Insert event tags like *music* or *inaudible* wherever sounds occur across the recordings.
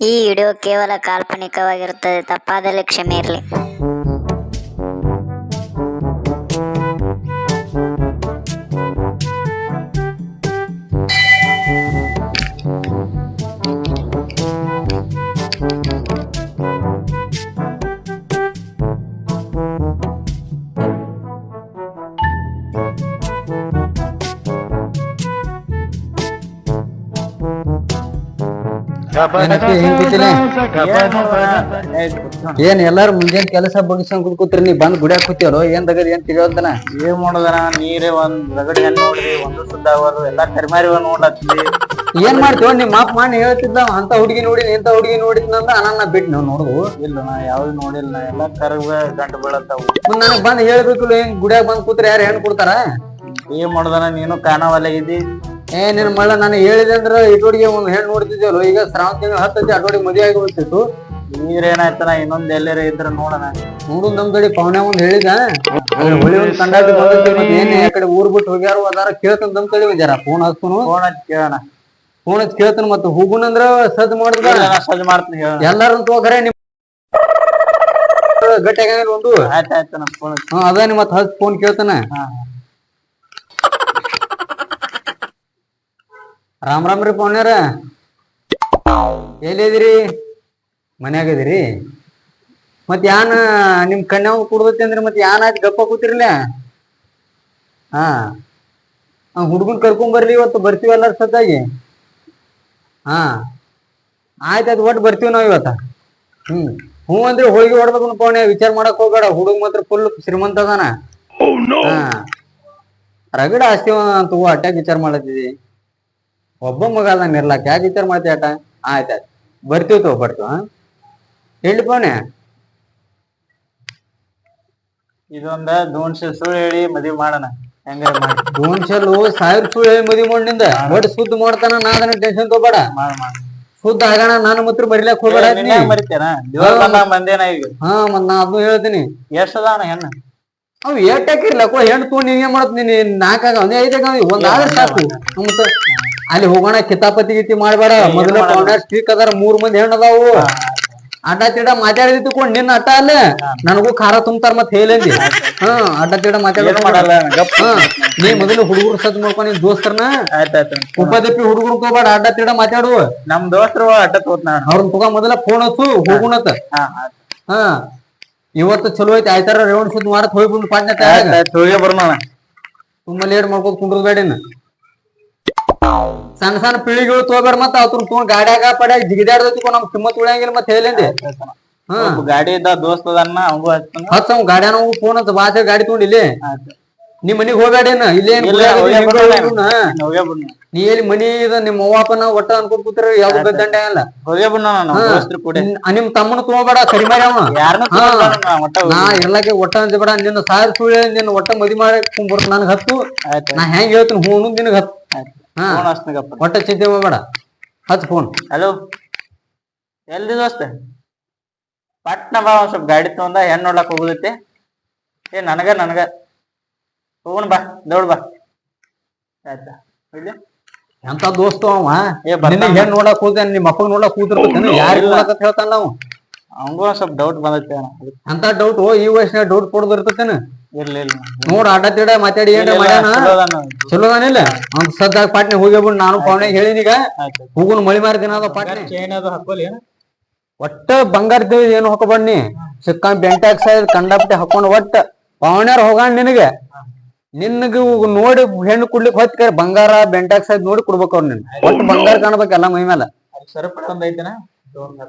ಈ ವಿಡಿಯೋ ಕೇವಲ ಕಾಲ್ಪನಿಕವಾಗಿರುತ್ತದೆ ತಪ್ಪಾದಲ್ಲಿ ಕ್ಷಮೆ ಇರಲಿ. ಏನ್ ಎಲ್ಲಾರು ಮುಂಜಾನೆ ಕೆಲಸ ಬಗ್ಸ್ಕೊಂಡ್ ಕೂತ್ರಿ ನೀ ಬಂದ್ ಗುಡಿಯಾಕ್ ಕೂತಿಯಲ್ಲ? ಏನ್ ತಗದ್ ಏನ್ ತಿಳಿಯೋದನ ಏನ್ ಮಾಡೋದನ? ನೀರೇ ಒಂದ್ ರಗಡಿ ಹೆಣ್ ನೋಡ್ರಿ ಒಂದು ಸುದ್ದ ಅವರು ಎಲ್ಲಾ ಕರಿಮಾರಿ ನೋಡ್ಲತ್ತಿ ಏನ್ ಮಾಡ್ತೀವ ನಿಮ್ ಮಾಪ್ ಮಾಡಿ ಹೇಳ್ತಿದ್ದ ಅಂತ ಹುಡುಗಿ ನೋಡಿ ಇಂತ ಹುಡುಗಿ ನೋಡಿದ್ನಂದ ಅನನ್ನ ಬಿಟ್ ನಾವ್ ನೋಡುದು ಇಲ್ಲ ನಾ ಯಾವ್ದು ನೋಡಿಲ್ಲ ಎಲ್ಲಾ ಕರ್ಗ ಗಂಟು ಬೀಳತ್ತಾವು. ಮುಂದ್ ನನಗ್ ಬಂದ್ ಹೇಳ್ಬೇಕಿಲ್ಲ ಹಿಂಗ್ ಗುಡಿಯಾಗ ಬಂದ್ ಕೂತ್ರಿ ಯಾರು ಹೆಣ್ ಕೊಡ್ತಾರ? ಏನ್ ಮಾಡೋದನ? ನೀನು ಕಾಣವಲ್ಲ ಇದ್ದಿ. ಏ ನಿನ್ ಮಳ್ಳ ನಾನು ಹೇಳಿದೆ ಅಂದ್ರ ಇಟೋಡಿಗೆ ಒಂದ್ ಹೇಳಿ ನೋಡ್ತಿದ್ದೇವಲ್ಲ ಈಗ ಶ್ರಾವಣ ತಿಂಗಳು ಹತ್ತೈತಿ ಅಡೋಡಿ ಮದುವೆ ಆಗಿ ಹೋಗ್ತಿತ್ತು ನೀರೇನಾಯ್ತನ ಇನ್ನೊಂದ್ ಎಲ್ಲರ ಇದ್ರ ನೋಡೋಣ. ನೋಡು ನಮ್ ಕಡೆ ಪವನ ಒಂದ್ ಹೇಳಿದ. ಹೊಳಿ ಒಂದ್ ಕಂಡಾಟ ಬಂದೈತಿ ಮತ್ತ್ ಏನ್ ಆ ಕಡೆ ಊರ್ ಬಿಟ್ಟು ಹೋಗ್ಯಾರು ಅದಾರ ಕೇಳ್ತಾನ ನಮ್ ಕಡೆ ಫೋನ್ ಹಚ್ಕೊನು. ಫೋನ್ ಹಚ್ಚಿ ಕೇಳಣ. ಫೋನ್ ಹಚ್ಚಿ ಕೇಳ್ತಾನ ಮತ್ತ ಹೋಗುನಂದ್ರ ಸದ್ ಮಾಡಿದ ಸದ್ ನಾ ಸಜ್ಜು ಮಾಡ್ತೀನಿ ಹೇಳ ಎಲ್ಲಾರು ತಗೋಕರೆ ನಿಮ್ ಗಟ್ಟಿ ಒಂದು? ಆಯ್ತಾಯ್ತನ ಆಯ್ತು ಫೋನ್ ಹಾ ಹ್ಮ್ ಅದ ಮತ್ ಹಚ್ ಫೋನ್ ಕೇಳ್ತಾನ ಹಾ ರಾಮ್ ರಾಮ್ ರೀ ಪೌಣ್ಯರ ಎಲ್ಲಿದಿರಿ ಮನ್ಯಾಗ ಇದೀರಿ ಮತ್ ಯಾನ ನಿಮ್ ಕಣ್ಣ ಕುಡ್ದತಿ ಅಂದ್ರೆ ಮತ್ ಯಾನ ಆಯ್ತು ಗಪ್ಪ ಕೂತಿರ್ಲ? ಹಾ. ಹುಡುಗನ್ ಕರ್ಕೊಂಡ್ ಬರ್ರಿ ಇವತ್ತು ಬರ್ತೀವಿ ಎಲ್ಲಾರ ಸದ್ದಾಗಿ ಹಾ. ಆಯ್ತಾಯ್ತು ಒಟ್ಟು ಬರ್ತೀವಿ ನಾವ್ ಇವತ್ತ. ಹ್ಮ್. ಹ್ಞೂ ಅಂದ್ರೆ ಹೋಗಿ ಹೊಡ್ಬೇಕು ಪೌಣೆ ವಿಚಾರ ಮಾಡಕ್ ಹೋಗ್ಬೇಡ. ಹುಡುಗ ಮಾತ್ರ ಫುಲ್ ಶ್ರೀಮಂತ ಅದಾನ. ಹಾ. ರಗಡ ಆಸ್ತಿ ಅಂತ ಅಟ್ಯಾಕ್ ವಿಚಾರ ಮಾಡತ್ತಿದಿ. ಒಬ್ಬ ಮಗ ಅದಾನ ಇರ್ಲಾಕ ಯಾಕೆ ವಿಚಾರ ತರ ಅಟ ಆಯ್ತಾಯ್ತು ಬರ್ತೀವಿ ತಗೋ ಬರ್ತು ಹೇಳಿ ಪೋಣೆ ಇದೊಂದ ದೋನ್ಶೆ ಸುಳ್ಳು ಹೇಳಿ ಮದ್ವಿ ಮಾಡೋಣ. ಹೆಂಗ ದೋನ್ಶಲು ಸಾವಿರ ಸುಳ್ಳು ಹೇಳಿ ಮದುವೆ ಮಾಡಿಂದ ಬಟ್ ಸುದ್ದ ಮಾಡ್ತಾನ ನಾ ಅದನ್ನ ಟೆನ್ಷನ್ ತಗೋಬೇಡ. ಸುದ್ದ ಆಗೋಣ ನಾನು ಮಾತ್ರ ಬರಿಲಾಕ್ ಹೋಗ್ಬೇಡ. ಮರಿತೇನ ಬಂದೇನ ಈಗ? ಹಾ ಮತ್ ನಾ ಅದನ್ನು ಹೇಳ್ತೀನಿ. ಎಷ್ಟದ ಹೆಣ್ಣ? ಅವ್ ಏಟಾಕಿರ್ಲಕ್ಕೋ ಹೆಣ್ಣು ತಗೊಂಡ್ ನೀನ್ ಏನ್ ಮಾಡ್ತೀನಿ ನೀನ್? ನಾಲ್ಕಾಗ ಒಂದೇ ಐದಾಗ ಒಂದ್ ಆದ್ರೆ ಸಾಕು. ಅಲ್ಲಿ ಹೋಗೋಣ ಕಿತಾಪತಿ ಗೀತಿ ಮಾಡ್ಬೇಡ. ಮೊದಲ ಸ್ಟ್ರೀಕ್ ಅದಾರ ಮೂರ್ ಮಂದಿ ಹೆಣ್ಣದಾವು. ಅಡ್ಡ ತಿಡ ಮಾತಾಡಿದ್ ತಿಳ್ಕೊಂಡ್ ನಿನ್ನ ಅಟ್ಟ ಅಲ್ಲ. ನನಗೂ ಖಾರ ತುಂಬ್ತಾರ ಮತ್ ಹೇಳಂದಿ ಹಾ. ಅಡ್ಡ ತಿಡ ಏನ್ ಮಾತಾಡ ಮಾಡಲ್ಲ ನೀ ಮೊದಲು ಹುಡುಗರು ಸದ್ ಮಾಡ್ಕೊಂಡ್ ನಿನ್ ದೋಸ್ತರ್ನ. ಆಯ್ತಾಯ್ತು ಉಪದಪ್ಪಿ ಹುಡುಗರು ತಗೋಬೇಡ ಅಡ್ಡ ತಿಡ ಮಾತಾಡು. ನಮ್ ದೋಸ್ತರು ಅಡ್ಡ ತೋತ್ ನಾನು. ಅವ್ರನ್ನ ತಗೋ ಮೊದಲ ಫೋನ್ ಹಚ್ಚು ಹೋಗುಣತ್ ಹಾ ಇವತ್ತು ಚಲೋ ಐತಿ ಆಯ್ತಾರ ರೇವಣ್ ಸುದ್ ಮಾರತ್ ಹೋಗಿ ಬಂದು ಪಾಟ್ನ ಹೋಗೇ ಬರ್ನೋಣ ತುಂಬ ಲೇಟ್ ಮಾಡ್ಕೋತ ಕುಂಡ್ರದ್ ಬೇಡಿನ. ಸಣ್ಣ ಸಣ್ಣ ಪಿಳಿಗಳು ತಗೋಬಾರ ಮತ್ತ ಅವ್ರ ತೊಗೊಂಡ್ ಗಾಡ್ಯಾಗ ಪಡ್ಯಾಗ ಜಿಗಿದಾಡ್ದು ನಮ್ ಕಿಮ್ಮತ್ ಉಳಿಯಂಗಿಲ್ಲ ಮತ್ ಹೇಳಿಂದೆ. ಗಾಡಿ ಇದ್ದ ದೋಸ್ತ ಅದಾನ ಅವಂಗೂ ಹಚ್ಚ ಗಾಡ್ಯಾನ ಫೋನ್ ಅಂತ ಬಾಸ ಗಾಡಿ ತಗೊಂಡ್ ಇಲ್ಲಿ. ನಿಮ್ ಮನಿಗ್ ಹೋಗ್ಬೇಡೇನ ನೀ ಎಲ್ಲಿ ಮನಿ ಇದ ನಿಮ್ಮ ಅವ್ವ ಅಪ್ಪನ ಒಟ್ಟ ಅನ್ಕೊಂಡ್ ಕೂತ್ರ ಯಾವ್ದು ಗದ್ದಂಡ ಬಿಡ್ನ ನಮ್ ನಿಮ್ ತಮ್ಮನ ತಗೋಬೇಡ ಸರಿ. ಒಟ್ಟ ನಾ ಇರ್ಲಾಕೆ ಒಟ್ಟ ಅಂಜಬೇಡ ನಿನ್ನ ಸಾರ್ ಸುಳ್ಳಿ ನಿನ್ನ ಒಟ್ಟ ಮದಿ ಮಾಡಿ ಬರ್ತ ನನಗ್ ಹತ್ತು. ನಾ ಹೆಂಗ್ ಹೇಳ್ತೀನಿ ಹೂನು ನಿನಗ್ ಹತ್ತು. ಫೋನ್ ಒಟ್ಟ ಚಿಂತೆ ಮಾಡಬೇಡ. ಹತ್ ಫೋನ್ ಹಲೋ ಎಲ್ದಿ ದೋಸ್ತ? ಪಟ್ನ ಬಾ ಒಂದ್ ಸ್ವಲ್ಪ ಗಾಡಿ ತಗೊಂಡ ಹೆಣ್ಣು ನೋಡ್ಲಕ್ ಹೋಗುದೈತಿ ಏ ನನಗ ನನಗ. ಹೋಗೋಣ ಬಾ ದೌಡ್ ಬಾ. ಆಯ್ತಾ? ಇಲ್ಲಿ ಎಂತ ದೋಸ್ತ ಅವ? ಏ ಬರ್ತಾನ. ನಿನ್ನ ಹೆಣ್ ನೋಡಕ್ ಹೋದ ನಿಮ್ಮ ಅಪ್ಪಗ್ ನೋಡಕ್ ಕೂತಿರ್ತಾನ ಯಾರಿಗ್ ಅಂತ ಹೇಳ್ತಾನ ನಾವು ಅವಂಗೂ ಒಂದ್ ಸ್ವಲ್ಪ ಡೌಟ್ ಬಂದೈತಿ ಅಣ್ಣ. ಅಂತ ಡೌಟ್ ಈ ವಯಸ್ಸಿನ ಡೌಟ್ ಕೊಡೋದ್ ಇರ್ತೇನ ಇರ್ಲಿ ಇಲ್ಲ ನೋಡ್ ಅಡ್ಡ ತಿಡ ಮಾತಾಡಿ ಏನ್ರ ಮಾಡ್ಯಾನ? ಚಲೋ ಅದಾನಿಲ್ಲ ಅವ್ನ್ ಸದ್ದಾಗ ಪಾಟ್ನೆ ಹೋಗ್ಯಾಬಿಡ್ ನಾನು ಪಾವನೆ ಹೇಳಿನೀಗ ಹೂಗುನ್ ಮಳಿ ಮಾರಿ ದಿನ ಅದ ಪಾಟ್ನೆ? ಏನ? ಒಟ್ಟ ಬಂಗಾರದ ಏನು ಹಾಕೋಬಣ್ಣಿ ಸಿಕ್ಕ ಹಾಕ್ಸಾಯ್ ಕಂಡಪಟ್ಟೆ ಹಾಕೊಂಡ್ ಒಟ್ಟ ಪಾವಣ್ಯಾರ ಹೋಗಾಣ ನಿನಗೆ. ನಿನ್ಗ ನೋಡಿ ಹೆಣ್ಣು ಕುಡ್ಲಿಕ್ ಹೊತ್ಕ ಬಂಗಾರ ಬೆಂಟಾಕ್ ಹಾಕ್ಸಾಯ್ ನೋಡಿ ಕೊಡ್ಬೇಕು ಅವ್ರ ನಿನ್. ಒಟ್ಟು ಬಂಗಾರ ಕಾಣ್ಬೇಕು ಎಲ್ಲಾ ಮೈ ಮೇಲೆ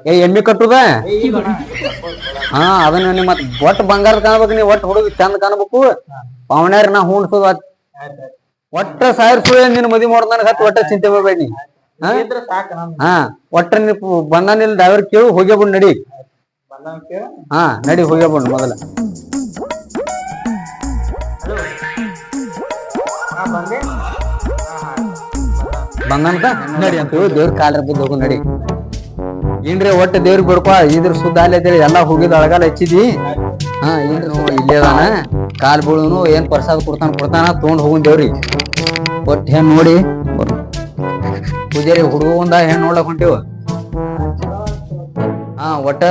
ಏ ಎಮ್ಮಿ ಕಟ್ಟುದ? ಹಾ ಅದನ್ನ ಮತ್ ಒಟ್ಟು ಬಂಗಾರ ಕಾಣ್ಬೇಕು ನೀ ಒಟ್ಟು ಹುಡುಗ ಚಂದ ಕಾಣ್ಬೇಕು. ಪವನ್ಯಾರ ನಾ ಹೂಣ್ಸೋದು ಒಟ್ಟ ಸಾವಿರ ಸುಳಿ ನಿನ್ ಮದಿ ಮಾಡೋದ್ ನನಗ ಹತ್ತು ಒಟ್ಟ ಚಿಂತೆ ಮಾಡ್ಬೇಡ ನೀ. ಹಾ? ಒಟ್ಟ ನೀ ಬಂದಾನಿಲ್ ಡ್ರೈವರ್ ಕೇಳು ಹೋಗ್ಯಾಬಿಡ್ ನಡಿ. ಹಾ ನಡಿ ಹೋಗ್ಯಾಬಿಡ್ ಮೊದಲ. ಬಂದೆ ಬಂದಂತ ನಡಿ ಅಂತ ದೇವ್ರ ಕಾಲ ಬಿದ್ದು ಹೋಗು ನಡಿ. ಏನ್ರಿ ಒಟ್ಟ ದೇವ್ರಿಗೆ ಬಿಡ್ಕೊ, ಇದ್ರ ಸುದ್ದ ಅಲ್ಲೇ ಎಲ್ಲಾ ಹೋಗಿದ್ ಅಳಗಾಲ ಹಚ್ಚಿದಿ? ಹಾ, ಏನ್ರಿ ನೋಡಿ, ಇಲ್ಲೇ ಅದಾನ. ಕಾಲ್ ಬೀಳುನು, ಏನ್ ಪ್ರಸಾದ ಕೊಡ್ತಾನ ಕೊಡ್ತಾನ ತಗೊಂಡ್ ಹೋಗುನ್ ದೇವ್ರಿ. ಒಟ್ಟ ಹೆಣ್ ನೋಡಿ. ಪೂಜಾರಿ ಹುಡುಗ ಒಂದ ಹೆಣ್ ನೋಡ್ಲಕ್ ಹೊಂಟಿವ. ಹಾ, ಒಟ್ಟ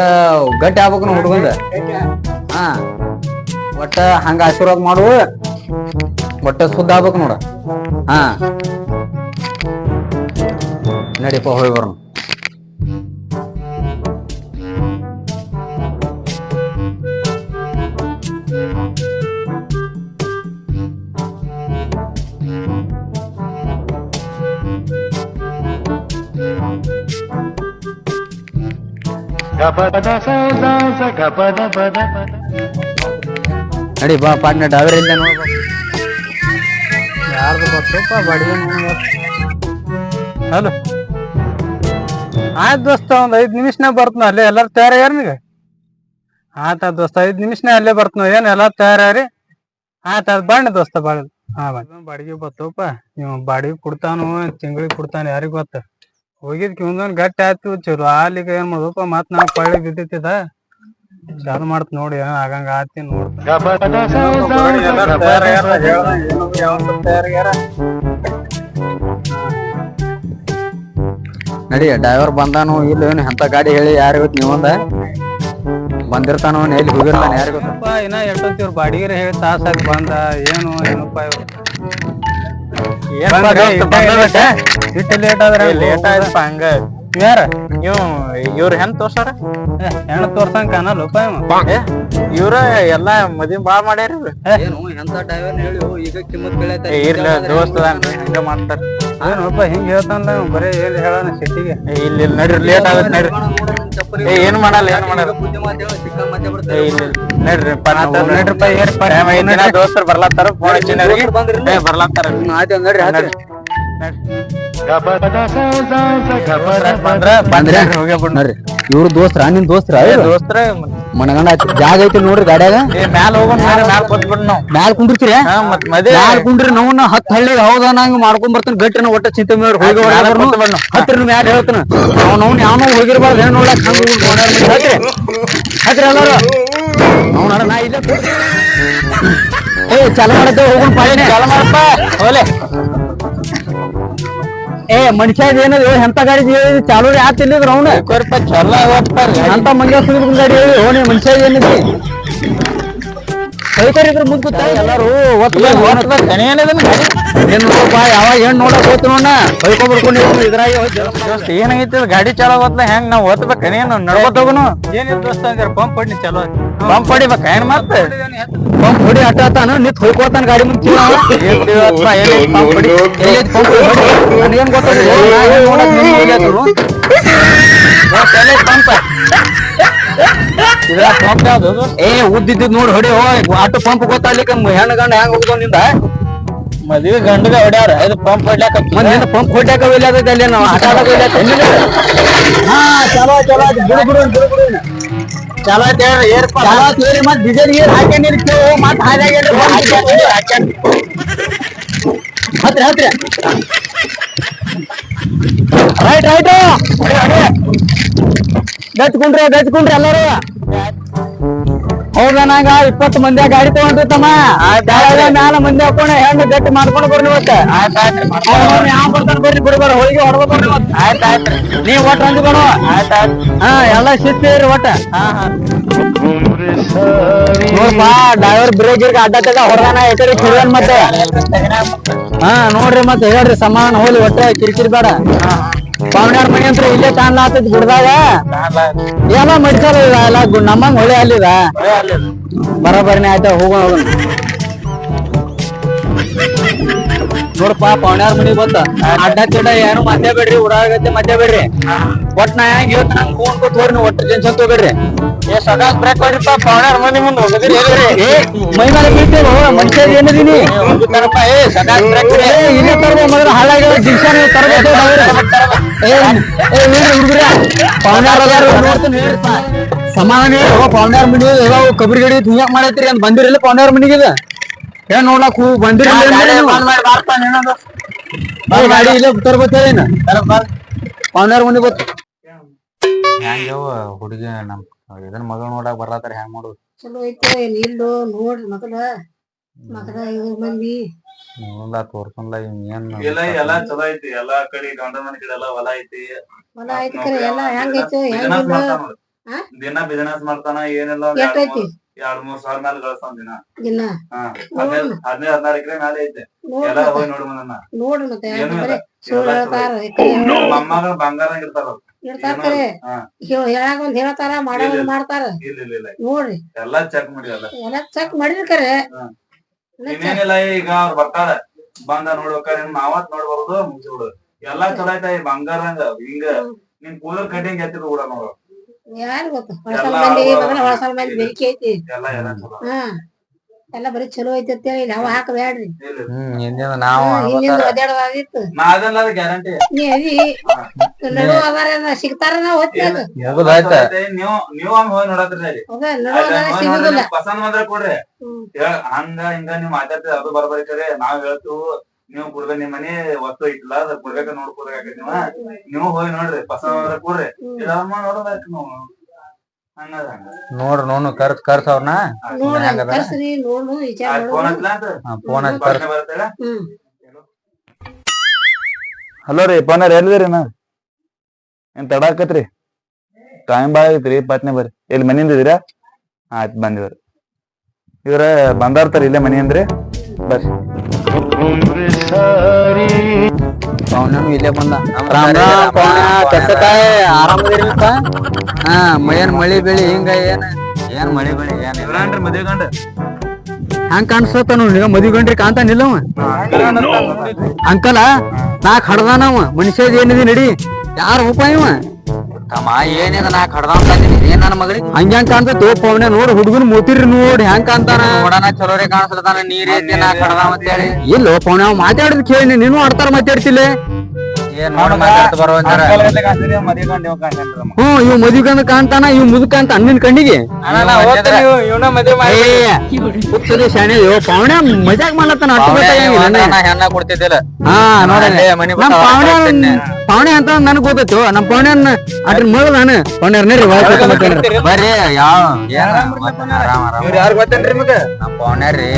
ಗಟ್ಟಿ ಆಗ್ಬೇಕು ಹುಡುಗಂದ. ಹಾ, ಒಟ್ಟ ಹಂಗ ಆಶೀರ್ವಾದ ಮಾಡುವ. ಒಟ್ಟ ಸುದ್ದ ಆಗ್ಬೇಕು ನೋಡ. ಹಾ. ನಡಿಪ ಹೋಗಿ ಬರೋಣ. ನಡಿ ಬಾ ಪಾಟ್ನ ಡಾವರ್ ಇಲ್ಲ ನೋಡ್ಬಾ ಯಾರ್ದು ಗೊತ್ತಪ್ಪ ಬಾಡಿಗೆ ಹಲೋ. ಆಯ್ತು ದೋಸ್ತ ಒಂದು ಐದು ನಿಮಿಷನಾಗ ಬರ್ತನ ಅಲ್ಲೇ ಎಲ್ಲಾರು ತಯಾರ ನಿಗ ಆತ ದೋಸ್ತ ಐದು ನಿಮಿಷನಾಗ ಅಲ್ಲೇ ಬರ್ತನ ಏನ್ ಎಲ್ಲಾ ತಯಾರಿ ಆತ ಅದ್ ಬಣ್ಣ ದೋಸ್ತ ಬಾಳ ಹಾ ಬಾಡಿಗೆ ಬರ್ತವಪ್ಪ ನೀವು ಬಾಡಿಗೆ ಕೊಡ್ತಾನು ತಿಂಗಳಿಗೆ ಕೊಡ್ತಾನೆ ಯಾರಿಗ್ ಗೊತ್ತ? ಹೋಗಿದ್ ಒಂದೊಂದ್ ಗಟ್ಟಿ ಆಯ್ತು ಚಲೋ ಆಲಿಗ ಏನ್ ಮಾಡ್ಬೇಕ ಮತ್ ನಾ ಪಳ್ಳಿ ಬಿದ್ದಿತ್ತಿದ ಚಾಲು ಮಾಡ್ತ ನೋಡಿ ಏನ್ ಆಗಂಗ ಆತಿ ನಡಿ. ಡ್ರೈವರ್ ಬಂದಾನು ಇಲ್ಲ ಏನು ಎಂತ ಗಾಡಿ ಹೇಳಿ ಯಾರು ಗೊತ್ತು ನೀವೊಂದ ಬಂದಿರ್ತಾನೋ ಎಲ್ಲಿ ಹೋಗಿರ್ತಾನೆ ಯಾರಿಗೂ ಇನ್ನ ಎಷ್ಟೊತ್ತಿವ್ರು ಬಾಡಿಗೆರೆ ಹೇಳಿ ತಾಸಾಗಿ ಬಂದ ಏನು ಏನಪ್ಪ ಇವ್ರು? ಲೇಟ್ ಆದ್ರೆ ಲೇಟ್ ಆಯ್ತಪ್ಪ ಹಂಗ ಯಾರ? ಇವ್ ಇವ್ರ ಹೆಂಗ್ ತೋರ್ಸಾರ ಹೆಣ್ ತೋರ್ಸಂಗ್ ಕಾಣಲ್ಲಪ್ಪ ಇವ ಏ ಇವ್ರ ಎಲ್ಲಾ ಮದ್ವಿ ಬಾಳ್ ಮಾಡ್ಯಾರ ಇವ್ರು. ಏನು ಎಂತ ಡ್ರೈವರ್ ಹೇಳಿ ಈಗ ಕಿಮ್ಮತ್ ಏ, ಇರ್ಲ ದೋಸ್ತ ಹಿಂಗ ಮಾಡ್ತಾರ. ಏನಪ್ಪ ಹಿಂಗ್ ಹಿಂಗ ಇವ ಬರೀ ಹೇಳಿ ಹೇಳೋಣ ಸಿಟ್ಟಿಗೆ? ಏ, ಇಲ್ಲ ಇಲ್ಲ ನಡ್ರಿ ಲೇಟ್ ಆಗತ್ ನಡ್ರಿ. ಏ ಏನ್ ಮಾಡಲ್ಲ ಏನ್ ಮಾಡಲ್ಲ. ಇಲ್ಲ. ನಡ್ರಿ ನಡ್ರಿಪ್ಪ ಏರ್ಪ ದಿನ ದೋಸ್ತರು ಬರ್ಲಾತ್ತಾರ? ಫೋನ್ ಹಚ್ಚಿ. ಏ ಬರ್ಲಾತ್ತಾರ. ಆಯ್ತು ನಡ್ರಿ. ನೋಡ್ರಿ. ಇವ್ರ ದೋಸ್ತ್ರ? ನಿನ್ ದೋಸ್ತ್ರ? ದೋಸ್ತ್ರ ಮನಗಂಡ ಆಯ್ತು. ಜಾಗ ಐತಿ ನೋಡ್ರಿ ಗಾಡ್ಯಾಗ? ಮ್ಯಾಲ ಹೋಗೋಣ ಮ್ಯಾಲ ಕೊಟ್ಬಿಡ್ ನಾವ್. ಮ್ಯಾಲ್ ಕುಂಡಿರ್ತೀರಿ ಮ್ಯಾಲ್ ಕುಂಡ್ರಿ ನಾವು ಹತ್ತು ಹಳ್ಳಿ ಹೌದಾ ನಂಗ್ ಮಾಡ್ಕೊಂಡ್ ಬರ್ತಾನ. ಗಟ್ಟಿನ ಒಟ್ಟ ಚಿಂತೆ ಮಾಡಿ ಹೋಗಿ. ಹತ್ತಿರ ಮ್ಯಾಲ ಹೇಳ್ತಾನ. ನಾವು ಅವ್ನ ಯಾವ ಹೋಗಿರ್ಬಾರ್ದು. ಏನು ನೋಡಕ್ ಹತ್ತಿರ ಹತ್ತಿರ ಎಲ್ಲಾರು. ನಾವು ನೋಡ ನಾ ಇಲ್ಲೇ. ಏ ಚಾಲು ಮಾಡತ್ತೆ ಹೋಗೋಣ ಪಾಳಿನೇ ಚಲ ಮಾಡಪ್ಪ. ಹೋಲೆ. ಏ ಮನುಷ್ಯ ಏನದು? ಎಂತ ಗಾಡಿ ಚಾಲೂ ಯಾತ್ ಅವನು? ಅಂತ ಮಂಗ್ಯ ಸುಲಿದ ಗಾಡಿ. ಹೇಳಿ ಓಣಿ ಮನುಷ್ಯ ಏನಿದೆ? ಕೈಕರಿದ್ರ ಮುಂದ್ ಎಲ್ಲರೂ ಏನ್ ನೋಡಪ್ಪ ಯಾವಾಗ ಹೆಣ್ ನೋಡಕ್ ಹೋತು ನೋಡ ಹೊಯ್ಕೊಂಡ್ಬಿಡ್ಕೊಂಡು ಇದ್ರಾಗ ದೋಸ್ತ ಏನಾಗೈತಿ ಗಾಡಿ ಚಾಲೋ ಹೋತ್ಲ ಹೆಂಗ್ ನಾವ್ ಓದ್ಬೇಕ ಏನೇನು ನಡ್ಕೋತ ಹೋಗುನು? ದೋಸ್ತ ಅಂದ್ರ ಪಂಪ್ ಹೊಡಿ ಚಲೋ ಪಂಪ್ ಹೊಡಿಬೇಕ? ಏನ್ ಮತ್ತ ಪಂಪ್ ಹೊಡಿ ಅಟ್ಟಾತಾನು ನಿತ್ ಹೋಯ್ಕೋತಾನ ಗಾಡಿ ಮುಂದೆ ಇರ್ತೀವಪ್ಪ ಎಲ್ಲಿ ಪಂಪ್ ಹೊಡಿ. ಪಂಪ್ ಹೊಡಿ? ನನಗೇನ್ ಗೊತ್ತಾಗಿಲ್ಲ ನಾ ಏನ್ ನೋಡಕ್ ಪಂಪ್? ಇದ್ರ ಪಂಪ್ ಯಾವ್ದು ಏ ಉದ್ದಿದ್ದಿದ್ ನೋಡಿ ಹೊಡಿ ಹೋ ಆಟೋ ಪಂಪ್ ಗೊತ್ತಾಗ್ಲಿಕ್ಕ ಹೆಣ್ಣು ಗಂಡ ಹೆಂಗ್ ಹೋಗ್ತಾವ ನಿಂದ? ಮದ್ವೆ ಗಂಡಗ ಹೊಡ್ಯಾರ. ಇದು ಪಂಪ್ ಹೊಡ್ಯಾಕ ಮೊನ್ನೆ ಪಂಪ್ ಹೊಡ್ಯಾಕ ಒಯ್ಲಾದೈತೆ ಅಲ್ಲಿ ನಾವು ಆಟ ಆಡಕ್ ಒಯ್ಲಾತ ಹಾ ಚಲೋ ಚಲೋ ಆಯ್ತು. ಬಿಡು ಬಿಡು ಬಿಡು ಬಿಡು. ಇನ್ನ. ಚಲೋ ಐತಿ ಹೇಳ್ರಿ ಏರ್ಪ ಚಲೋ ಆಯ್ತು ಹೇಳಿ ಮತ್ ಡೀಸೆಲ್ ಬಂದ್ ಹತ್ರಿ ಹತ್ರಿ. ರೈಟ್ ರೈಟ್ ಗಚ್ಕೊಂಡ್ರಿ ಗಟ್ಕೊಂಡ್ರಿ ಎಲ್ಲರೂ. ಹೌದ ನಂಗ? ಇಪ್ಪತ್ತು ಮಂದಿ ಗಾಡಿ ತಗೊಂಡಿರ್ತಮ್ಮ ತಮ್ಮ. ಮ್ಯಾಲ ಮಂದಿ ಹಾಕೊಂಡ ಹೆಣ್ಣು ಗಟ್ಟಿ ಮಾಡ್ಕೊಂಡು ಬರ್ರಿ ಇವತ್ತ. ಯಾವ ಬರ್ತಾನ ಬರ್ರಿ ಬಿಡ್ಬಾರ ಹೋಳಿಗೆ ಹೊಡ್ಬೇಕು ಬರ್ರಿ ಇವತ್ತು. ಆಯ್ತ್ ಆಯ್ತ್ರಿ ನೀವ್ ಒಟ್ಟು ಹಂಚ್ಕೊಳು ಆಯ್ತ್ ಆಯ್ತ್. ಹಾ ಎಲ್ಲ ಇರಿ ಒಟ್ಟ. ನೋಡ್ಪಾ ಡ್ರೈವರ್ ಬ್ರೇಕ್ ಇರ್ಗ ಅಡ್ಡ ತಗ ಹೊರದಾನ ಎಕರೆ ಕಿರಿಯನ್ ಮತ್ತೆ. ಹಾ ನೋಡ್ರಿ ಮತ್ತೆ ಹೇಳ್ರಿ ಸಮಾನ ಹೋಲಿ ಒಟ್ಟ ಕಿರಿಕಿರಿ ಬೇಡ. ಅಂತ ಇಲ್ಲೇ ಕಾಣ್ಲಾತೈತಿ ಗುಡ್ದಾಗ? ಎಲ್ಲ ಮಡ್ಕಲ್ ಎಲ್ಲ ನಮ್ಮ ಹೊಳೆ ಅಲ್ಲಿದ ಬರಬರ್ನೆ ಆಯ್ತ ಹೋಗೋಣ ನೋಡಪ್ಪ ಪಾವಣ್ಯಾರ ಮನಿ ಬಂತ ಅಡ್ಡ ತಿಡ್ಡ ಏನು ಮದ್ಯ ಬೇಡ್ರಿ ಉಡಾಗತ್ತೆ ಮದ್ಯ ಬೇಡ್ರಿ. ಒಟ್ ನಾ ಹೆಂಗ್ ಇವತ್ತು ನಂಗೆ ಫೋನ್ ಕೊಟ್ಟು ಹೋಗ್ರಿ ಒಟ್ಟು ಟೆನ್ಷನ್ ತಗೋಬೇಡ್ರಿ. ಮನುಷ್ಯ ಏನದೀನಿ ಏ ಇಲ್ಲೇ ತರ್ಬೋ ತರಬೇಕು ಹುಡುಗ್ರ ಸಮಾಧಾನ ಮನಿ ಯಾವ ಕಬ್ರಿ ಗಡಿ ಹಿಂಗ್ಯಾಕ್ ಮಾಡತ್ತೀರಿ ಅಂತ ಬಂದಿರಲ್ಲ ಪವನ್ಯಾರ ಮನಿಗೆ ಏನ್ ನೋಡ್ಲಾಕ್ ಹೂ ಬಂದಿರಲ್ಲ ಗಾಡಿ ಇಲ್ಲ ತರ್ಬೋತೇನ ಪವನ್ಯಾರ ಮನಿ ಗೊತ್ತ ಹೆಂಗವ ಹುಡುಗ ನಮ್ ಇದನ್ ಮಗಳ ನೋಡಾಕ ಬರ್ಲಾತಾರ ಹೆಂಗ್ ಮಾಡುದು? ಚಲೋ ಐತೆ ಇಲ್ಲೋ ನೋಡ್ರಿ ಮಗಳ. ಮಗಳ ಮಂದಿ. ನೋಡ್ಲ ತೋರ್ಸಲ್ಲ ಎಲ್ಲ ಎಲ್ಲಾ ಚಲೋ ಐತಿ ಎಲ್ಲಾ ಕಡೆ ಗಂಡ ಮನೆ ಕಡೆ ಎಲ್ಲಾ ಹೊಲ ಐತಿ. ಹೊಲ ಐತಿ ಕರೆ ಎಲ್ಲ ಹೆಂಗ್ ಐತೆ ಬಿಸಿನೆಸ್ ಮಾಡ್ತಾನ ದಿನ ಬಿಸಿನೆಸ್ ಮಾಡ್ತಾನ ಏನಿಲ್ಲ ಎರಡ್ ಎಷ್ಟೈತಿ ಮೂರ್- ಎರಡ್ ಮೂರ್ ಸಾವಿರ ಮೇಲೆ ಗಳಿಸ್ತಾನ ದಿನ. ದಿನ? ಹಾ ಹದಿನೈದು ಹದಿನೈದು ಹದಿನಾರು ಎಕರೆ ಮೇಲೆ ಐತೆ. ಎಲ್ಲ ನೋಡ್ರಿ ಹೋಗಿ ನೋಡಿ ಬಂದನ ನೋಡ್ರಿ ಮತ್ತೆ ಬಂಗಾರ ಇರ್ತಾರ ಅವ್ರು. ಇರ್ತಾರ ಏನೂ ಕರೆ ಒಂದ್ ಹೇಳ್ತಾರ ಮಾಡೋದ್. ಮಾಡ್ತಾರ. ನೋಡ್ರಿ. ಎಲ್ಲಾ ಚೆಕ್ ಮಾಡಿ ಎಲ್ಲ ಎಲ್ಲ ಚೆಕ್ ಮಾಡಿದ್ರಿ ಕರೆ ಇನ್ನೇನಿಲ್ಲ ಈಗ ಅವ್ರು ಬರ್ತಾರ. ಬಂದ ನೋಡ್ಬೇಕಾರೆ ಮಾವತ್ ನೋಡ್ಬಾರ್ದು ಮುಗಿಸ್ಬಿಡು. ಎಲ್ಲಾ ಚಲೋ ಐತ ಈ ಬಂಗಾರಂಗ ಹಿಂಗ ನಿನ್ ಕೂದಲ್ ಕಟಿಂಗ್ ಎತ್ತಿದ್ ಕೂಡ ನೋಡು. ಯಾರು ಗೊತ್ತು? ಹೊಸ ಮಂದಿ ಹೊಸ ಮಂದಿ ಬೆಂಕಿ ಐತಿ. ಎಲ್ಲ ಎಲ್ಲ ಚಲೋ. ಹಾ. ಎಲ್ಲ ಬರೀ ಚಲೋ ಐತಿ ಅಂತ ಹೇಳಿ ನಾವು ಹಾಕಬೇಡ್ರಿ. ಹ್ಮ್ ಹಿಂದಿನ ನಾವು ಹಿಂದಿಂದ ಒದ್ದಾಡೋದಾದಿತ್ತು ನಾ ಅದೆಲ್ಲ ಅದು ಗ್ಯಾರಂಟಿ ನಡು ಅದಾರ ಸಿಗ್ತಾರ ನಾವು ಹೊತ್ತಾಗ ನೀವು ನೀವು ಹಂಗ ಹೋಗಿ ನೋಡತ್ರಿ ಸಿಗುದಿಲ್ಲ. ಪಸಂದ್ ಬಂದ್ರೆ ಕೊಡ್ರಿ. ಹಂಗ ಹಿಂಗ ನೀವ್ ಮಾತಾಡ್ತೀರಿ ಅದು ಬರ್ಬರಿ ಕರೆ. ನಾವ್ ಹೇಳ್ತೀವಿ ನೀವು ಕೊಡ್ಬೇಕು ನಿಮ್ ಮನಿ ವಸ್ತು ಐತಿಲ್ಲ ಅದ್ ಕೊಡ್ಬೇಕ ನೋಡ್ಕೊಡ್ಬೇಕಾಗೈತಿ ನೀವ. ನೀವು ಹೋಗಿ ನೋಡ್ರಿ ಪಸಂದ್ ಬಂದ್ರೆ ಕೊಡ್ರಿ. ಇಲ್ಲ ನೋಡೋದಾಯ್ತು ನಾವು. ನೋಡ್ರಿ ನೋಡು ಕರ್ಸ್ ಕರ್ಸ್ ಅವ್ರನ್ನ ಫೋನ್ ಹಚ್ಚಿ ಕರ್ಸ್. ಹಲೋ ರೀ ಪೋನರ್ ಎಲ್ಲಿದ್ರಿ ನಾ ಏನ್ ತಡ ಆಕತ್ರಿ? ಟೈಮ್ ಭಾಳ ಐತ್ರಿ ಪತ್ನಿ ಬರ್ರಿ. ಇಲ್ಲಿ ಮನಿಯಿಂದ ಇದೀರಾ? ಆಯ್ತು ಬಂದಿವ್ರಿ ಇವ್ರ ಬಂದಾರ್ತಾರ ಇಲ್ಲೇ ಮನಿ ಅಂದ್ರಿ ಬರ್ರಿ. ಪವನನು ಇಲ್ಲೇ ಬಂದ. ರಾಮ್ ರಾಮ್ ಪವನ ಕಸಕಾಯ ಆರಾಮದಿರಿಲ್ಪ ಹಾ ಮಳೇನ್ ಮಳಿ ಬೆಳಿ ಹಿಂಗ ಏನ? ಏನ್ ಮಳಿ ಬೆಳಿ ಏನ್. ಇವ್ರಾನ್ರಿ ಮದ್ವೆ ಗಂಡ. ಹಂಗ ಕಾಣಿಸ್ತ ನೋಡಿ ಮದ್ವಿ ಗಂಡ್ರಿ ಕಾಂತಾನಿಲ್ಲವ ಅಂಕಲ ನಾ ಕಡ್ದಾನವ ಮನುಷ್ಯದ ಏನಿದೆ ನಡಿ. ಯಾರ ಉಪಾಯವ ಇವ? ತಮ್ಮ ಏನಿದ ನಾ ಕಡ್ದ ಏನ್ ನನ್ನ ಮಗಳಿಗೆ? ಹಂಗ್ಯಾಂಗ ಕಾಣ್ತೈತಿ ಪವನ ನೋಡ್ ಹುಡುಗನ್ ಮೂತಿರಿ ನೋಡ್ ಹೆಂಗ್ ಕಾಣ್ತಾನ? ನೋಡಣ ಚಲೋರೆ ಕಾಣಿಸ್ಲತಾನ ನೀರ್ ಐತಿ ನಾ ಕಡ್ದ ಅಂತೇಳಿ. ಇಲ್ಲೋ ಪವನ ಅವ ಮಾತಾಡಿದ್ ಕೇಳಿ ನೀನು ಆಡ್ತಾರ ಮಾತಾಡ್ತಿಲ್ಲ? ಏನ್ ನೋಡಿ ಮಾತಾಡ್ತ ಇವ್ ಮದುವೆ ಕಂದ ಕಾಣ್ತಾನ ಇವ್ ಮುದುಕ ಅಂತ ಅಂದಿನ ಕಣ್ಣಿಗೆ. ಇವನ ಮದ್ವೆ ಮಾಡಿ ಹುಚ್ಚದು ಶಾಣೆ ಮಜಾಕ್ ಪಾವಣೆ. ಹೆಣ್ಣ ಕೊಡ್ತಿದ್ದಿಲ್ಲ. ಹಾ ಮನಿ ನಮ್ ಹೊರಟೋಗ್ತೀನಿ. ಪಾವನೆ ಅಂತ ನನಗ್ ಗೊತ್ತೈತಿ ನಮ್ ಪಾವಣೆ ಅದ್ರ ಮೊದಲು ನಾನು. ಪಾವನೆ ನರಿ ಬರ್ರಿ ಯಾವ ಇವ್ರು ಯಾರು ಗೊತ್ತೇನ್ರಿ ನಿಮಗ? ನಮ್ ಪಾವನೆ ರೀ